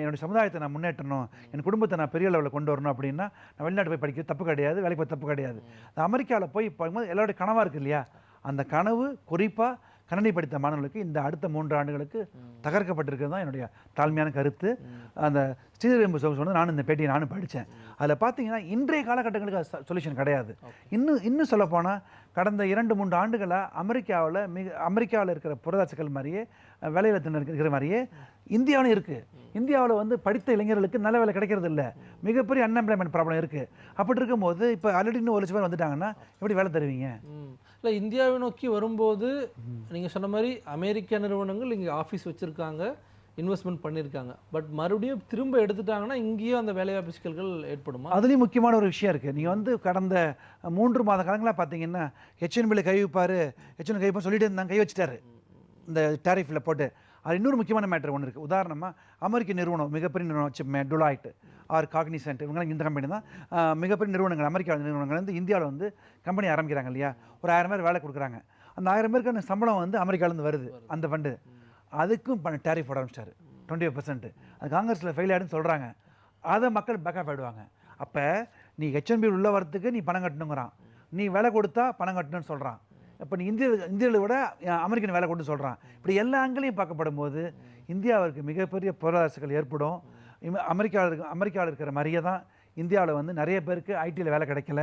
என்னுடைய சமுதாயத்தை நான் முன்னேற்றணும். என் குடும்பத்தை நான் பெரிய லெவலில் கொண்டு வரணும் அப்படின்னா நான் வெளிநாட்டு போய் படிக்க தப்பு கிடையாது வேலைக்கு போய் தப்பு கிடையாது. அமெரிக்காவில் போய் பார்க்கும்போது எல்லாருடைய கனவாக இருக்கு இல்லையா? அந்த கனவு குறிப்பாக கணனி படித்த மாணவர்களுக்கு இந்த அடுத்த மூன்று ஆண்டுகளுக்கு தகர்க்கப்பட்டிருக்கிறது தான் என்னுடைய தாழ்மையான கருத்து. அந்த ஸ்ரீதரம்பு சொன்னது நானும் இந்த பேட்டியை நானும் படித்தேன். அதில் பார்த்தீங்கன்னா இன்றைய காலகட்டங்களுக்கு சொல்யூஷன் கிடையாது. இன்னும் இன்னும் சொல்லப்போனால் கடந்த இரண்டு மூன்று ஆண்டுகளாக அமெரிக்காவில் மிக அமெரிக்காவில் இருக்கிற புரதாசுக்கள் மாதிரியே வேலையில இருக்கிற மாதிரியே இந்தியாவிலும் இருக்குது இந்தியாவில் வந்து படித்த இளைஞர்களுக்கு நல்ல வேலை கிடைக்கிறது இல்லை. மிகப்பெரிய அன்எம்ப்ளாய்மெண்ட் ப்ராப்ளம் இருக்குது அப்படி இருக்கும்போது இப்போ ஆல்ரெடி இன்னும் ஒரு லட்சம் பேர் வந்துட்டாங்கன்னா எப்படி வேலை தருவீங்க? இல்லை இந்தியாவை நோக்கி வரும்போது நீங்கள் சொன்ன மாதிரி அமெரிக்க நிறுவனங்கள் இங்கே ஆஃபீஸ் வச்சுருக்காங்க. இன்வெஸ்ட்மெண்ட் பண்ணியிருக்காங்க. பட் மறுபடியும் திரும்ப எடுத்துட்டாங்கன்னா இங்கேயும் அந்த வேலைவாய்ப்பு சிக்கல்கள் ஏற்படுமா? அதுலேயும் முக்கியமான ஒரு விஷயம் இருக்குது நீங்கள் வந்து கடந்த மூன்று மாத காலங்களாக பார்த்தீங்கன்னா ஹெச்என்பியில் கை வைப்பார். ஹெச்என் கை வைப்பார் சொல்லிட்டு இருந்தாங்க கை வச்சுட்டாரு. இந்த டேரிஃபில் போட்டு. அது இன்னொரு முக்கியமான மேட்டர் ஒன்று இருக்குது உதாரணமாக அமெரிக்க நிறுவனம் மிகப்பெரிய நிறுவனம் வச்சு டுலாய்ட் ஆர் காக்னிசென்ட் இவங்களாம் இந்த கம்பெனி தான். மிகப்பெரிய நிறுவனங்கள் அமெரிக்கா நிறுவனங்கள் வந்து இந்தியாவில் வந்து கம்பெனி ஆரம்பிக்கிறாங்க இல்லையா? ஒரு ஆயிரம் பேர் வேலை கொடுக்குறாங்க. அந்த ஆயிரம் பேருக்கான சம்பளம் வந்து அமெரிக்காவிலேருந்து வருது. அந்த ஃபண்டு அதுக்கும் பண்ண டேரிஃப் போட ஆரம்பிச்சிட்டாரு. டுவெண்ட்டி ஃபைவ் பர்சன்ட் அது காங்கிரஸில் ஃபெயில் ஆகிடுன்னு சொல்கிறாங்க அதை மக்கள் பேக்கப் ஆகிடுவாங்க அப்போ நீ ஹெச்என்பி உள்ள வரத்துக்கு நீ பணம் கட்டணுங்கிறான். நீ வேலை கொடுத்தா பணம் கட்டணும்னு சொல்கிறான் இப்போ நீ இந்திய இந்தியாவில் விட அமெரிக்கன் வேலை கொடுத்து சொல்கிறான் இப்படி எல்லா ஆங்கிலையும் பார்க்கப்படும் போது இந்தியாவிற்கு மிகப்பெரிய பொருளாதார சிக்கல் ஏற்படும். அமெரிக்காவில் இருக்க அமெரிக்காவில் இருக்கிற மாதிரியே தான் இந்தியாவில் வந்து நிறைய பேருக்கு ஐடியில் வேலை கிடைக்கல.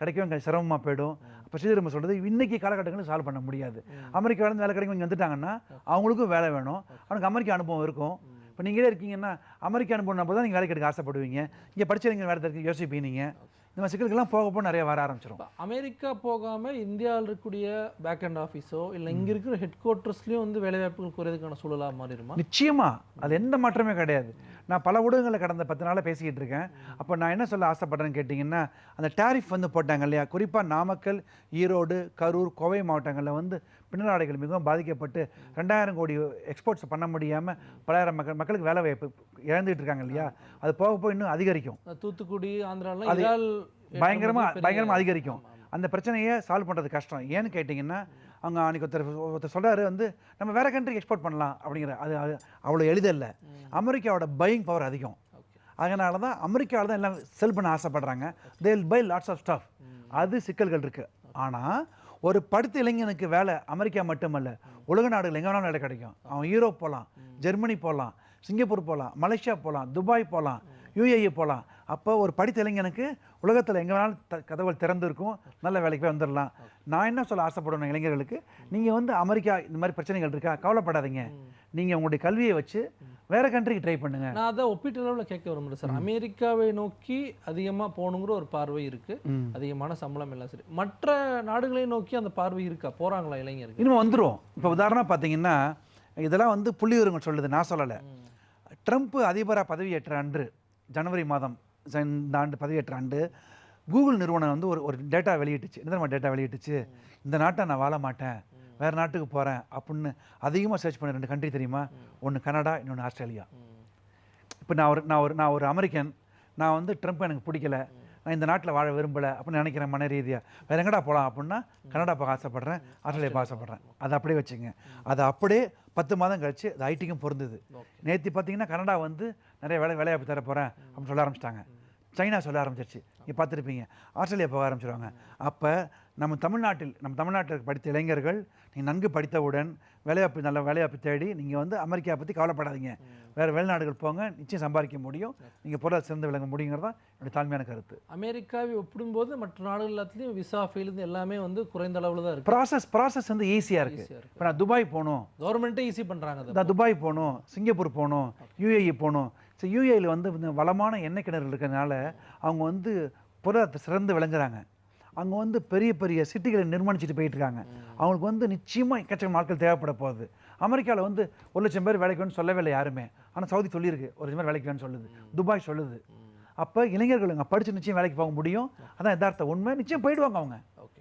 கிடைக்கவும் சிரமமாக போயிடும். அப்போ ஸ்ரீதர்ம சொல்கிறது இன்னைக்கு காலகட்டங்களில் சால்வ் பண்ண முடியாது. அமெரிக்காவிலேருந்து வேலை கிடைக்கும் இங்கே வந்துட்டாங்கன்னா அவங்களுக்கும் வேலை வேணும். அவனுக்கு அமெரிக்க அனுபவம் இருக்கும். இப்போ நீங்களே இருக்கீங்கன்னா அமெரிக்க அனுபவம் தான் நீங்கள் வேலைக்கு எடுக்க ஆசைப்படுவீங்க. இங்கே படிச்சவங்க வேலை தெரிஞ்சு யோசிப்பீங்க இந்த மாதிரி சிக்கலுக்கெல்லாம் போக போக நிறைய வர ஆரம்பிச்சிடும் அமெரிக்கா போகாம இந்தியாவில் இருக்கக்கூடிய பேக் அண்ட் ஆஃபீஸோ இல்லை இங்கே இருக்கிற ஹெட் குவார்ட்டர்ஸ்லேயும் வந்து வேலைவாய்ப்புகள் குறையதுக்கான சூழலாக மாறிடுமா நிச்சயமா. அது எந்த மாற்றமே கிடையாது. நான் பல ஊடகங்களில் கடந்த பத்து நாளாக பேசிக்கிட்டு இருக்கேன். அப்போ நான் என்ன சொல்ல ஆசைப்படுறேன்னு கேட்டிங்கன்னா அந்த டாரிஃப் வந்து போட்டாங்க இல்லையா? குறிப்பாக நாமக்கல் ஈரோடு கரூர் கோவை மாவட்டங்களில் வந்து பின்னலாடைகள் மிகவும் பாதிக்கப்பட்டு ரெண்டாயிரம் கோடி எக்ஸ்போர்ட்ஸ் பண்ண முடியாமல் பலாயிரம் மக்கள் மக்களுக்கு வேலை வாய்ப்பு இழந்துட்டு இருக்காங்க இல்லையா? அது போக போக இன்னும் அதிகரிக்கும். தூத்துக்குடி ஆந்திராலாம் அது இறால் பயங்கரமா ஏற்றுமதி பெரிய- பயங்கரமா அதிகரிக்கும். அந்த பிரச்சனையை சால்வ் பண்ணுறது கஷ்டம். ஏன்னு கேட்டிங்கன்னா அவங்க அன்றைக்கி ஒருத்தர் ஒருத்தர் சொல்றாரு வந்து நம்ம வேற கண்ட்ரிக்கு எக்ஸ்போர்ட் பண்ணலாம் அப்படிங்கிற அது அது அவ்வளோ எளிதல்ல. அமெரிக்காவோட பையிங் பவர் அதிகம். அதனால தான் அமெரிக்காவில் தான் எல்லாம் செல் பண்ண ஆசைப்படுறாங்க. They will buy lots of stuff அது சிக்கல்கள் இருக்கு. ஆனால் ஒரு படுத்த இளைஞனுக்கு வேலை அமெரிக்கா மட்டுமல்ல உலக நாடுகள் எங்கே வேணாலும் வேலை கிடைக்கும். அவன் யூரோப் போகலாம் ஜெர்மனி போகலாம் சிங்கப்பூர் போகலாம் மலேசியா போகலாம் துபாய் போகலாம் யுஏஇ போகலாம் அப்போ ஒரு படித்த இளைஞனுக்கு உலகத்தில் எங்கே வேணாலும் த கதவுகள் திறந்து இருக்கும் நல்ல வேலைக்கு போய் வந்துடலாம். நான் என்ன சொல்ல ஆசைப்படணும் இளைஞர்களுக்கு நீங்கள் வந்து அமெரிக்கா இந்த மாதிரி பிரச்சனைகள் இருக்கா? கவலைப்படாதீங்க. நீங்கள் உங்களுடைய கல்வியை வச்சு வேற கண்ட்ரிக்கு ட்ரை பண்ணுங்க. நான் அதை ஒப்பீட்டு அளவில் கேட்க விரும்புகிறேன் சார். அமெரிக்காவை நோக்கி அதிகமாக போகணுங்கிற ஒரு பார்வை இருக்கு. அதிகமான சம்பளம் எல்லாம் சரி. மற்ற நாடுகளை நோக்கி அந்த பார்வை இருக்கா? போறாங்களா இளைஞர்கள்? இனிமே வந்துரும். இப்போ உதாரணமாக பார்த்தீங்கன்னா இதெல்லாம் வந்து புள்ளி விவரங்கள் சொல்லுது நான் சொல்லலை. ட்ரம்ப் அதிபராக பதவியேற்ற அன்று ஜனவரி மாதம் இந்த ஆண்டு பதவியேற்ற ஆண்டு கூகுள் நிறுவனம் வந்து ஒரு ஒரு டேட்டா வெளியிட்டுச்சு. என்ன டேட்டா வெளியிட்டுச்சு? இந்த நாட்டை நான் வாழ மாட்டேன். வேறு நாட்டுக்கு போகிறேன் அப்படின்னு அதிகமாக சர்ச் பண்ண ரெண்டு கண்ட்ரி தெரியுமா? ஒன்று கனடா இன்னொன்று ஆஸ்திரேலியா. இப்போ நான் ஒரு நான் ஒரு நான் ஒரு அமெரிக்கன். நான் வந்து ட்ரம்ப் எனக்கு பிடிக்கல. நான் இந்த நாட்டில் வாழ விரும்பலை அப்படின்னு நினைக்கிறேன் மன ரீதியாக வேறு எங்கடா போகலாம் அப்படின்னா கனடா போக ஆசைப்பட்றேன் ஆஸ்திரேலியா போக ஆசைப்பட்றேன். அதை அப்படியே வச்சுங்க. அது அப்படியே பத்து மாதம் கழிச்சு அது ஐடிக்கும் பொருந்தது. நேற்று பார்த்தீங்கன்னா கனடா வந்து நிறைய வேலை வேலைவாய்ப்பு தர போகிறேன் அப்படின்னு சொல்ல ஆரம்பிச்சிட்டாங்க. சைனா சொல்ல ஆரம்பிச்சிருச்சு. நீ பார்த்துருப்பீங்க. ஆஸ்திரேலியா போக ஆரம்பிச்சிருவாங்க. அப்போ நம்ம தமிழ்நாட்டில் நம்ம தமிழ்நாட்டில் படித்த இளைஞர்கள் நீங்கள் நன்கு படித்தவுடன் வேலைவாய்ப்பு நல்ல வேலைவாய்ப்பு தேடி நீங்கள் வந்து அமெரிக்கா பற்றி கவலைப்படாதீங்க. வேறு வெளிநாடுகள் போங்க நிச்சயம் சம்பாதிக்க முடியும். நீங்கள் பொருளாதார சிறந்து விளங்க முடியுங்கிறது தான் என்னுடைய தாழ்மையான கருத்து. அமெரிக்காவை ஒப்பிடும்போது மற்ற நாடுகள் எல்லாத்துலேயும் விசா ஃபீல்டு எல்லாமே வந்து குறைந்த அளவில் தான் இருக்குது ப்ராசஸ் ப்ராசஸ் வந்து ஈஸியாக இருக்குது இப்போ நான் துபாய் போகணும். கவர்மெண்ட்டே ஈஸி பண்ணுறாங்க நான் துபாய் போகணும் சிங்கப்பூர் போகணும் யூஏஇ போகணும். ஸோ யூஏயில் வந்து இந்த வளமான எண்ணெய் கிணறு இருக்கிறதுனால அவங்க வந்து பொருளாதாரத்தை சிறந்து விளங்குறாங்க. அங்கே வந்து பெரிய பெரிய சிட்டிகளை நிர்மாணிச்சுட்டு போயிட்டு இருக்காங்க அவங்களுக்கு வந்து நிச்சயமாக எக்கச்சக்க நாட்கள் தேவைப்பட போகுது. அமெரிக்காவில் வந்து ஒரு லட்சம் பேர் வேலைக்கு வேணும்னு சொல்லவே இல்லை யாருமே. ஆனால் சவுதி சொல்லியிருக்கு ஒரு லட்சம் பேர் வேலைக்கு வேணும்னு சொல்லுது. துபாய் சொல்லுது. அப்போ இளைஞர்கள் அங்கே படித்து நிச்சயம் வேலைக்கு போக முடியும். அதான் யதார்த்த உண்மை. நிச்சயம் போயிடுவாங்க அவங்க. ஓகே.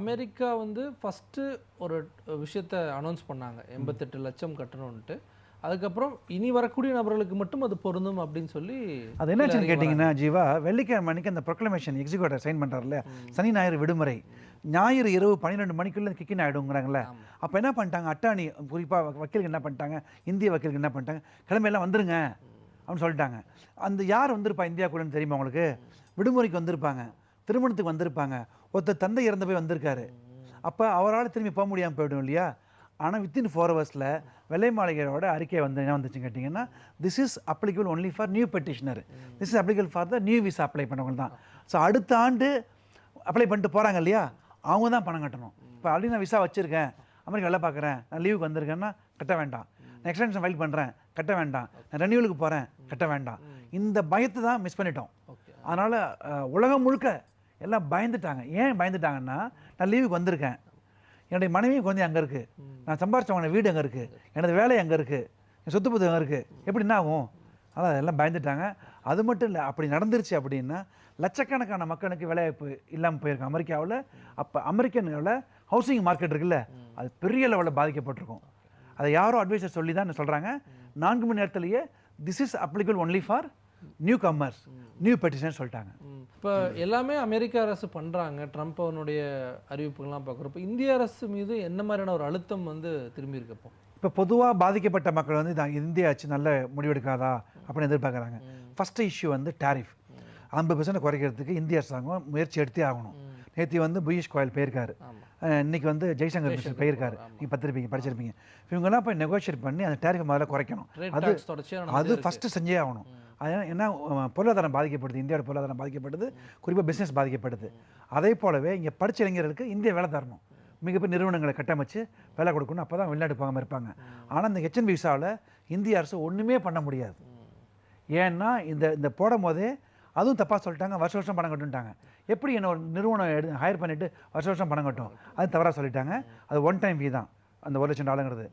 அமெரிக்கா வந்து ஃபஸ்ட்டு ஒரு விஷயத்தை அனௌன்ஸ் பண்ணாங்க. எண்பத்தெட்டு லட்சம் கட்டணும்ன்ட்டு. அதுக்கப்புறம் இனி வரக்கூடிய நபர்களுக்கு மட்டும் அது பொருந்தும் அப்படின்னு சொல்லி அது என்னாச்சுன்னு கேட்டிங்கன்னா ஜீவா வெள்ளிக்கிழமை அன்னைக்கு அந்த ப்ரொக்ளமேஷன் எக்ஸிக்யூட்டிவ் சைன் பண்ணுறாருல சனி ஞாயிறு விடுமுறை. ஞாயிறு இரவு பன்னிரெண்டு மணிக்குள்ளே கிக்கின் ஆகிடுங்கிறாங்களே அப்போ என்ன பண்ணிட்டாங்க? அட்டாணி குறிப்பாக வக்கீலுக்கு என்ன பண்ணிட்டாங்க? இந்திய வக்கீலுக்கு என்ன பண்ணிட்டாங்க? கிளம்பையெல்லாம் வந்துருங்க அப்படின்னு சொல்லிட்டாங்க. அந்த யார் வந்திருப்பா? இந்தியாவுக்குள்ளன்னு தெரியுமா உங்களுக்கு? விடுமுறைக்கு வந்திருப்பாங்க. திருமணத்துக்கு வந்திருப்பாங்க. ஒருத்தர் தந்தை இறந்து போய் வந்திருக்காரு. அப்போ அவரால் திரும்பி போக முடியாமல் போயிடும் இல்லையா? ஆனால் வித்தின் ஃபோர் ஹவர்ஸில் வெள்ளை மாளிகையோட அறிக்கை வந்து என்ன வந்துச்சுன்னு கேட்டிங்கன்னா this is applicable only for new petitioner this is applicable for the new visa apply பண்ணவங்க தான். ஸோ அடுத்த ஆண்டு அப்ளை பண்ணிட்டு போகிறாங்க இல்லையா? அவங்க தான் பணம் கட்டணும். இப்போ ஆல்ரெடி நான் விசா வச்சுருக்கேன். அமெரிக்கா வேலை பார்க்குறேன். நான் லீவுக்கு வந்திருக்கேன்னா கட்ட வேண்டாம். நான் எக்ஸ்டென்ஷன் ஃபைல் பண்ணுறேன் கட்ட வேண்டாம். நான் ரெனியூலுக்கு போகிறேன் கட்ட வேண்டாம். இந்த பயத்தை தான் மிஸ் பண்ணிட்டோம். அதனால் உலகம் முழுக்க எல்லாம் பயந்துட்டாங்க. ஏன் பயந்துட்டாங்கன்னா நான் லீவுக்கு வந்திருக்கேன். என்னுடைய மனைவி குழந்தை அங்கே இருக்குது நான் சம்பாரிச்ச வாங்கின வீடு அங்கே இருக்குது எனது வேலை அங்கே இருக்குது என் சொத்து புத்தகம் இருக்குது எப்படி என்ன ஆகும்? அதான் எல்லாம் பயந்துட்டாங்க. அது மட்டும் இல்லை அப்படி நடந்துருச்சு அப்படின்னா லட்சக்கணக்கான மக்களுக்கு வேலைவாய்ப்பு இல்லாமல் போயிருக்கும் அமெரிக்காவில் அப்போ அமெரிக்கனில் ஹவுசிங் மார்க்கெட் இருக்குல்ல அது பெரிய லெவலில் பாதிக்கப்பட்டிருக்கும். அதை யாரோ அட்வைசர் சொல்லி தான் சொல்கிறாங்க நான்கு மணி நேரத்திலேயே this is applicable only for new comers new petition சொல்லிட்டாங்க. இப்போ எல்லாமே அமெரிக்க அரசு பண்ணுறாங்க ட்ரம்ப் அவனுடைய அறிவிப்புகள்லாம் பார்க்குறப்ப இந்திய அரசு மீது என்ன மாதிரியான ஒரு அழுத்தம் வந்து திரும்பி இருக்கப்போ இப்போ? பொதுவாக பாதிக்கப்பட்ட மக்கள் வந்து இதான் இந்தியா ஆச்சு நல்ல முடிவெடுக்காதா அப்படின்னு எதிர்பார்க்குறாங்க. ஃபஸ்ட்டு இஷ்யூ வந்து டாரிஃப் ஐம்பது பர்சன்ட் குறைக்கிறதுக்கு இந்திய அரசாங்கம் முயற்சி எடுத்தே ஆகணும். நேற்று வந்து புயிஷ் கோயல் போயிருக்காரு. அஹ் இன்னைக்கு வந்து ஜெய்சங்கர் மிஸ்டர் போயிருக்காரு. நீங்கள் பத்திருப்பீங்க படிச்சிருப்பீங்க. இவங்கெல்லாம் போய் நெகோஷியேட் பண்ணி அந்த டேரிஃப் முதல்ல குறைக்கணும். அது அது ஃபஸ்ட்டு செஞ்சே ஆகணும். அது ஏன்னா அஹ், பொருளாதாரம் பாதிக்கப்படுது இந்தியாவோட பொருளாதாரம் பாதிக்கப்படுது குறிப்பாக பிஸ்னஸ் பாதிக்கப்படுது. அதே போலவே இங்கே படிச்ச இளைஞர்களுக்கு இந்திய வேலை தரணும். மிகப்பெரிய நிறுவனங்களை கட்டமைச்சு வேலை கொடுக்கணும். அப்போ தான் வெளிநாட்டு போகாமல் இருப்பாங்க ஆனால் இந்த ஹெச்என் விசாவில் இந்திய அரசு ஒன்றுமே பண்ண முடியாது. ஏன்னா இந்த இந்த போடும் போதே அதுவும் தப்பாக சொல்லிட்டாங்க வருஷ வருஷம் பணம் கட்டுன்ட்டாங்க. எப்படி என்ன ஒரு நிறுவனம் எடு ஹையர் பண்ணிவிட்டு வருஷ வருஷம் பணம் கட்டும்? அது தவறாக சொல்லிட்டாங்க. அது ஒன் டைம் ஃபீ தான். அந்த ஒரு லட்சம் டாலருங்கிறது.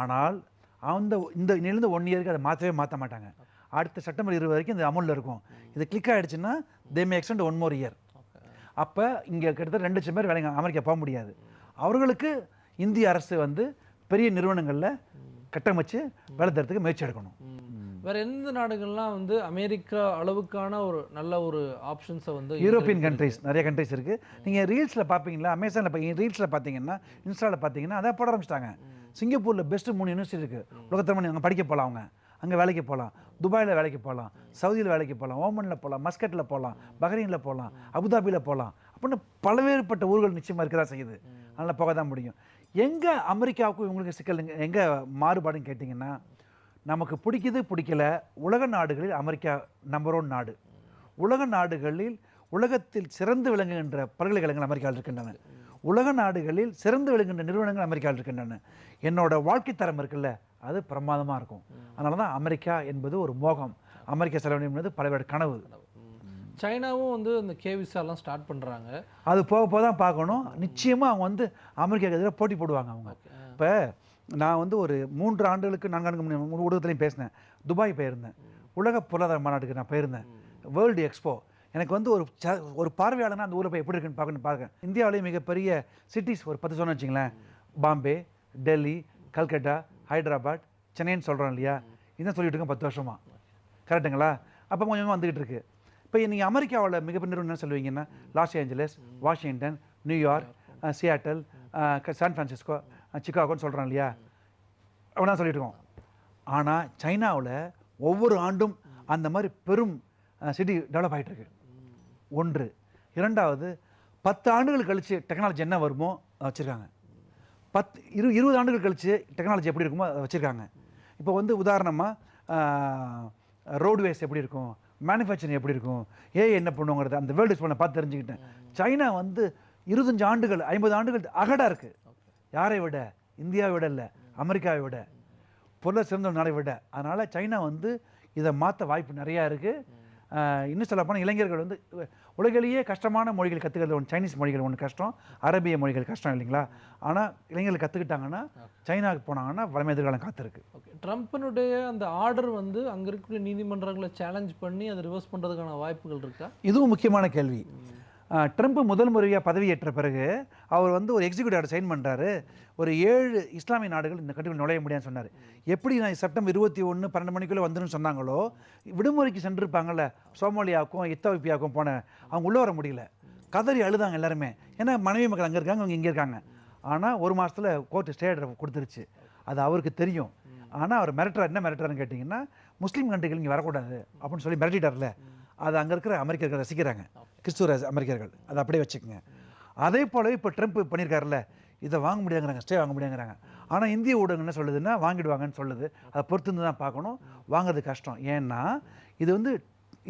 ஆனால் அந்த இந்த இன்னிலிருந்து ஒன் இயருக்கு அதை மாற்றவே மாற்ற மாட்டாங்க. அடுத்த செப்டம்பர் இருபது வரைக்கும் இந்த அமௌண்ட்டில் இருக்கும். இது கிளிக் ஆகிடுச்சுன்னா they may extend one more year அப்போ இங்கே கிட்டத்தட்ட ரெண்டு லட்சம் பேர் வேலைங்க அமெரிக்கா போக முடியாது. அவர்களுக்கு இந்திய அரசு வந்து பெரிய நிறுவனங்களில் கட்டமைச்சு வேலை தரத்துக்கு முயற்சி எடுக்கணும். வேற எந்த நாடுகள்லாம் வந்து அமெரிக்கா அளவுக்கான ஒரு நல்ல ஒரு ஆப்ஷன்ஸை வந்து யூரோப்பியன் கண்ட்ரிஸ் நிறைய கண்ட்ரிஸ் இருக்குது நீங்கள் ரீல்ஸில் பார்ப்பீங்களா அமேசானில் ரீல்ஸில் பார்த்தீங்கன்னா இன்ஸ்டாவில் பார்த்தீங்கன்னா அதை போட ஆரம்பிச்சிட்டாங்க. சிங்கப்பூரில் பெஸ்ட்டு மூணு யூனிவர்சிட்டி இருக்குது உலகத்தமிழ் அங்கே படிக்க போகலாம் அவங்க. அங்கே வேலைக்கு போகலாம் துபாயில் வேலைக்கு போகலாம் சவுதியில் வேலைக்கு போகலாம் ஓமனில் போகலாம் மஸ்கட்டில் போகலாம் பஹ்ரைனில் போகலாம் அபுதாபியில் போகலாம் அப்படின்னு பல்வேறுபட்ட ஊர்கள் நிச்சயமாக இருக்க தான் செய்யுது அதனால் போக தான் முடியும். எங்கே அமெரிக்காவுக்கும் இவங்களுக்கு சிக்கல் எங்கே மாறுபாடுன்னு கேட்டிங்கன்னா நமக்கு பிடிக்குது பிடிக்கல உலக நாடுகளில் அமெரிக்கா நம்பர் ஒன் நாடு. உலக நாடுகளில் உலகத்தில் சிறந்து விளங்குகின்ற பல்கலைக்கழகங்கள் அமெரிக்காவில் இருக்கின்றன. உலக நாடுகளில் சிறந்து விளங்குகின்ற நிறுவனங்கள் அமெரிக்காவில் இருக்கின்றன. என்னோட வாழ்க்கை தரம் இருக்குல்ல அது பிரமாதமாக இருக்கும். அதனால தான் அமெரிக்கா என்பது ஒரு மோகம். அமெரிக்கா செலவு என்பது பலவேறு கனவு. சைனாவும் வந்து இந்த கே விசாலாம் ஸ்டார்ட் பண்ணுறாங்க அது போக போக தான் பார்க்கணும். நிச்சயமாக அவங்க வந்து அமெரிக்காவுக்கு எதிராக போட்டி போடுவாங்க அவங்க. இப்போ நான் வந்து ஒரு மூன்று ஆண்டுகளுக்கு நான்கு ஆண்டுக்கு முன்னாடி ஊடகத்துலையும் பேசினேன். துபாய் போயிருந்தேன். உலக பொருளாதார மாநாட்டுக்கு நான் போயிருந்தேன். வேர்ல்டு எக்ஸ்போ எனக்கு வந்து ஒரு ச- ஒரு பார்வையாளனா அந்த ஊரில் போய் எப்படி இருக்குன்னு பார்க்கணும் பார்க்க இந்தியாவிலேயே மிகப்பெரிய சிட்டிஸ் ஒரு பத்து சொன்ன வச்சுங்களேன். பாம்பே டெல்லி கல்கட்டா ஹைதராபாத் சென்னைன்னு சொல்கிறோம் இல்லையா? இதான் சொல்லிட்டு இருக்கேன் பத்து வருஷமா. கரெக்டுங்களா? அப்போ கொஞ்சமாக வந்துக்கிட்டு இருக்கு. இப்போ நீங்கள் அமெரிக்காவில் மிகப்பெரிய நிறுவனம் என்ன சொல்லுவீங்கன்னா Los Angeles Washington New York Seattle San Francisco uh, சிகாகோன்னு சொல்கிறோம் இல்லையா அவனா சொல்லிட்டு இருக்கோம் ஆனால் சைனாவில் ஒவ்வொரு ஆண்டும் அந்த மாதிரி பெரும் சிட்டி டெவலப் ஆகிட்டு இருக்கு ஒன்று. இரண்டாவது பத்து ஆண்டுகள் கழித்து டெக்னாலஜி என்ன வருமோ வச்சுருக்காங்க. பத்து இரு இருபது ஆண்டுகள் கழித்து டெக்னாலஜி எப்படி இருக்குமோ அதை வச்சுருக்காங்க. இப்போ வந்து உதாரணமாக ரோட்வேஸ் எப்படி இருக்கும் மேனுஃபேக்சரிங் எப்படி இருக்கும் ஏஐ என்ன பண்ணுங்கிறது அந்த வேர்ல்டு பண்ண பார்த்து தெரிஞ்சுக்கிட்டேன். சைனா வந்து இருபத்தஞ்சு ஆண்டுகள் ஐம்பது ஆண்டுகள் அகடாக இருக்குது யாரை விட? இந்தியாவை விட இல்லை அமெரிக்காவை விட. பொருளை சிறந்த நாளை விட. அதனால் சைனா வந்து இதை மாற்ற வாய்ப்பு நிறையா இருக்குது இன்னும் சொல்லப்போனால் இளைஞர்கள் வந்து உலகிலேயே கஷ்டமான மொழிகள் கற்றுக்கிறது ஒன்று சைனீஸ் மொழிகள் ஒன்று கஷ்டம் அரபிய மொழிகள் கஷ்டம் இல்லைங்களா? ஆனால் இளைஞர்கள் கற்றுக்கிட்டாங்கன்னா சைனாவுக்கு போனாங்கன்னா வளமை எதிர்காலம் காத்திருக்கு. ஓகே ட்ரம்ப்பினுடைய அந்த ஆர்டர் வந்து அங்கே இருக்கக்கூடிய நீதிமன்றங்களை சேலஞ்ச் பண்ணி அதை ரிவர்ஸ் பண்ணுறதுக்கான வாய்ப்புகள் இருக்கா? இதுவும் முக்கியமான கேள்வி. ட்ரம்ப் முதல் முறையாக பதவியேற்ற பிறகு அவர் வந்து ஒரு எக்ஸிக்யூட்டிவ் சைன் பண்ணுறாரு ஒரு ஏழு இஸ்லாமிய நாடுகள் இந்த கட்டுக்குள் நுழைய முடியாதுன்னு சொன்னார். எப்படி நான் செப்டம்பர் இருபத்தி ஒன்று பன்னெண்டு மணிக்குள்ளே வந்துடும் சொன்னாங்களோ விடுமுறைக்கு சென்றிருப்பாங்கல்ல சோமாலியாவுக்கும் எத்தோப்பியாவுக்கும் போன அவங்க உள்ளே வர முடியல. கதறி அழுதாங்க எல்லாருமே. ஏன்னா மனைவி மக்கள் அங்கே இருக்காங்க அவங்க இங்கே இருக்காங்க. ஆனால் ஒரு மாதத்தில் கோர்ட்டு ஸ்டே கொடுத்துருச்சு. அது அவருக்கு தெரியும். ஆனால் அவர் மிரட்டுறார். என்ன மிரட்டுறாருன்னு கேட்டிங்கன்னா முஸ்லீம் கண்ட்ரிகள் இங்கே வரக்கூடாது அப்படின்னு சொல்லி மிரட்டிட்டார்ல அது அங்கே இருக்கிற அமெரிக்கர்கள் ரசிக்கிறாங்க. கிறிஸ்துவ அமெரிக்கர்கள். அதை அப்படியே வச்சுக்கோங்க. அதே போலவே இப்போ ட்ரம்ப் பண்ணியிருக்காருல்ல இதை வாங்க முடியாங்கிறாங்க ஸ்டே வாங்க முடியாங்கிறாங்க ஆனால் இந்திய ஊடகம் என்ன சொல்லுதுன்னா வாங்கிடுவாங்கன்னு சொல்லுது. அதை பொறுத்து தான் பார்க்கணும். வாங்குறது கஷ்டம். ஏன்னா இது வந்து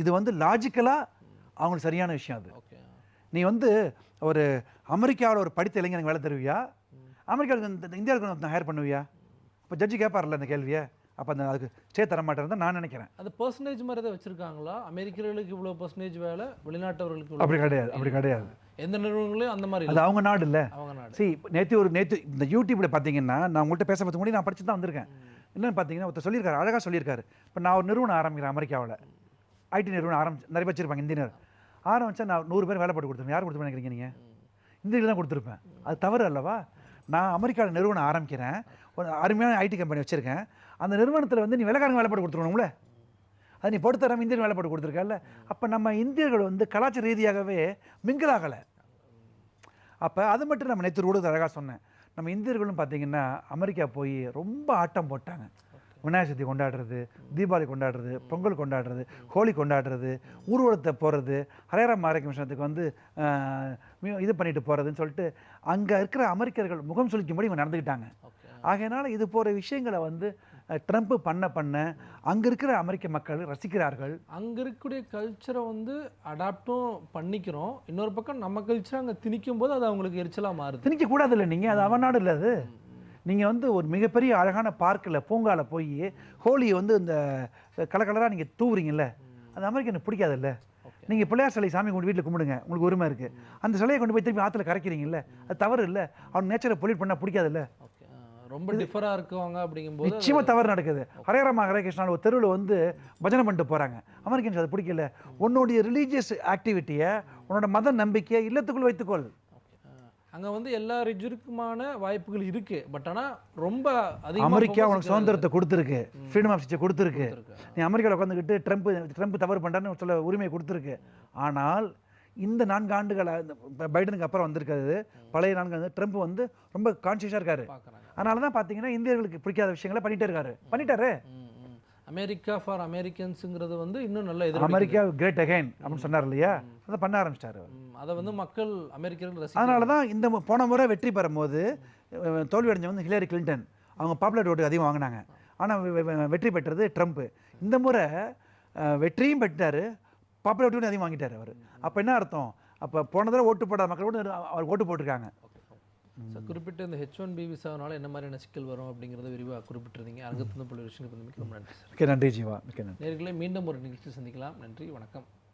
இது வந்து லாஜிக்கலாக அவங்களுக்கு சரியான விஷயம் அது. நீ வந்து ஒரு அமெரிக்காவில் ஒரு படித்த இளைஞனுக்கு வேலை தருவியா? அமெரிக்காவுக்கு இந்த இந்தியாவுக்கு ஹையர் பண்ணுவியா? இப்போ ஜட்ஜி கேட்பார்ல அந்த கேள்வியை. அப்போ அந்த அதுக்கு ஸ்டே தர மாட்டேன் தான் நான் நினைக்கிறேன். அது பர்சன்டேஜ் மாதிரி தான் வச்சுருக்காங்களா? அமெரிக்கர்களுக்கு இவ்வளோ பர்சன்டேஜ் வேலை வெளிநாட்டவர்களுக்கு அப்படி கிடையாது அப்படி கிடையாது. எந்த நிறுவனங்களையும் அந்த மாதிரி அது அவங்க நாடு இல்லை. அவங்க நாடு. சரி நேற்று ஒரு நேற்று இந்த யூடியூப்பில் பார்த்தீங்கன்னா நான் உங்கள்கிட்ட பேச முன்னாடி நான் படிச்சு தான் வந்திருக்கேன். என்னன்னு பார்த்தீங்கன்னா ஒருத்தர் சொல்லியிருக்காரு அழகாக சொல்லியிருக்காரு. இப்போ நான் ஒரு நிறுவனம் ஆரம்பிக்கிறேன் அமெரிக்காவில். ஐடி நிறுவனம் ஆரம்பிச்சு நிறைய வச்சிருப்பாங்க இந்தியனர் ஆரம்பிச்சா நான் நூறு பேர் வேலை போட்டு கொடுத்துருவேன். யார் கொடுத்து நினைக்கிறீங்க நீங்கள் இந்தியர்கள் தான் கொடுத்துருப்பேன். அது தவறு அல்லவா? நான் அமெரிக்காவில் நிறுவனம் ஆரம்பிக்கிறேன். ஒரு அருமையான ஐடி கம்பெனி வச்சுருக்கேன். அந்த நிறுவனத்தில் வந்து நீ வேலைக்காரங்க வேலை போட்டு கொடுத்துருவணும்ல அது நீ போட்டு தராம இந்தியன் வேலை போட்டு கொடுத்துருக்கல அப்போ நம்ம இந்தியர்கள் வந்து கலாச்சார ரீதியாகவே மிங்கிள் ஆகலை. அப்போ அது மட்டும் நம்ம நேற்று ஊடகத்தில் அழகாக சொன்னேன். நம்ம இந்தியர்களும் பார்த்தீங்கன்னா அமெரிக்கா போய் ரொம்ப ஆட்டம் போட்டாங்க. விநாயகர் சதுர்த்தி கொண்டாடுறது தீபாவளி கொண்டாடுறது பொங்கல் கொண்டாடுறது ஹோலி கொண்டாடுறது ஊர்வலத்தை போகிறது ஹரேராம் ஆரோக்கிய மிஷனத்துக்கு வந்து இது பண்ணிட்டு போகிறதுன்னு சொல்லிட்டு அங்கே இருக்கிற அமெரிக்கர்கள் முகம் சுளிக்கும்படி இவங்க நடந்துக்கிட்டாங்க. ஆகையினால இது போகிற விஷயங்களை வந்து ட்ரம்ப் பண்ண பண்ண அங்கே இருக்கிற அமெரிக்க மக்கள் ரசிக்கிறார்கள். அங்கே இருக்கக்கூடிய கல்ச்சரை வந்து அடாப்டும் பண்ணிக்கிறோம். இன்னொரு பக்கம் நம்ம கல்ச்சரை அங்கே திணிக்கும் போது அது அவங்களுக்கு எரிச்சலாக மாறுது. திணிக்க கூடாது இல்லை நீங்கள் அது அவன் நாடு இல்லை அது. நீங்கள் வந்து ஒரு மிகப்பெரிய அழகான பார்க்கில் பூங்காவில் போய் ஹோலியை வந்து இந்த கலர் கலராக நீங்கள் தூவுறீங்கல்ல அது அமெரிக்கனுக்கு பிடிக்காதுல்ல. ஓகே. நீங்கள் பிள்ளையார் சிலை சாமி கொண்டு வீட்டில் கும்பிடுங்க உங்களுக்கு உரிமை இருக்குது அந்த சிலையை கொண்டு போய் திருப்பி ஆற்றுல கரைக்கிறீங்கல்ல அது தவறு இல்லை. அவன் நேச்சரை பொல்யூட் பண்ணால் பிடிக்காதுல்ல. ரொம்ப டிஃபராக இருக்குவாங்க அப்படிங்கும்போது நிச்சயமாக தவறு நடக்குது. ஹரே கிருஷ்ணா ஒரு தெருவில் வந்து பஜனை பண்ணிட்டு போகிறாங்க அமெரிக்கன்ஸ் அது பிடிக்கல. உன்னுடைய ரிலீஜியஸ் ஆக்டிவிட்டியை உன்னோட மத நம்பிக்கையை இல்லத்துக்குள் வைத்துக்கொள். அங்கே வந்து எல்லா ரிஜுருக்குமான வாய்ப்புகள் இருக்கு. பட் ஆனால் ரொம்ப அதிகமா அமெரிக்கா உனக்கு சுதந்திரத்தை கொடுத்துருக்கு. ஃப்ரீடம் ஆஃப் ஸ்பீச்சை கொடுத்துருக்கு. நீ அமெரிக்காவில் உட்காந்துக்கிட்டு ட்ரம்ப் ட்ரம்ப் தவறு பண்ணுறான்னு சொல்ல உரிமை கொடுத்துருக்கு. ஆனால் இந்த நான்கு ஆண்டுகள் இந்த பைடனுக்கு அப்புறம் வந்திருக்கிறது. பழைய நான்கு ஆண்டு ட்ரம்ப் வந்து ரொம்ப கான்சியஸாக இருக்காரு. அதனால தான் பார்த்தீங்கன்னா இந்தியர்களுக்கு பிடிக்காத விஷயங்களை பண்ணிட்டே இருக்காரு. பண்ணிட்டாரு? அமெரிக்கா ஃபார் அமெரிக்கன்ஸுங்கிறது வந்து இன்னும் நல்ல எதிர் அமெரிக்கா கிரேட் அகைன் அப்படின்னு சொன்னார் இல்லையா? அதை பண்ண ஆரம்பிச்சிட்டாரு அதை வந்து மக்கள் அமெரிக்கர்கள் அதனால தான் இந்த போன முறை வெற்றி பெறும்போது தோல்வி வந்து ஹிலரி கிளின்டன் அவங்க பாப்புலர் ஓட்டு அதிகம் வாங்கினாங்க. ஆனால் வெற்றி பெற்றது ட்ரம்ப். இந்த முறை வெற்றியும் பெற்றாரு பாப்புலர் ஓட்டு அதிகம் வாங்கிட்டார் அவர். அப்போ என்ன அர்த்தம்? அப்போ போன தடவை ஓட்டு போடாத மக்கள் கூட அவர் ஓட்டு போட்டிருக்காங்க. சார் குறிப்பிட்ட இந்த ஹெச் ஒன் பி விசாவனால என்ன மாதிரியான சிக்கல் வரும் அப்படிங்கிறத விரிவாக குறிப்பிட்டிருந்தீங்க. அங்கத்திலிருந்து பல விஷயங்களுக்கு வந்து மிக்க ரொம்ப நன்றி சார். மிக்க நன்றி ஜீவா. மிக்க நன்றி. நேர்களை மீண்டும் ஒரு நிகழ்ச்சி சந்திக்கலாம். நன்றி வணக்கம்.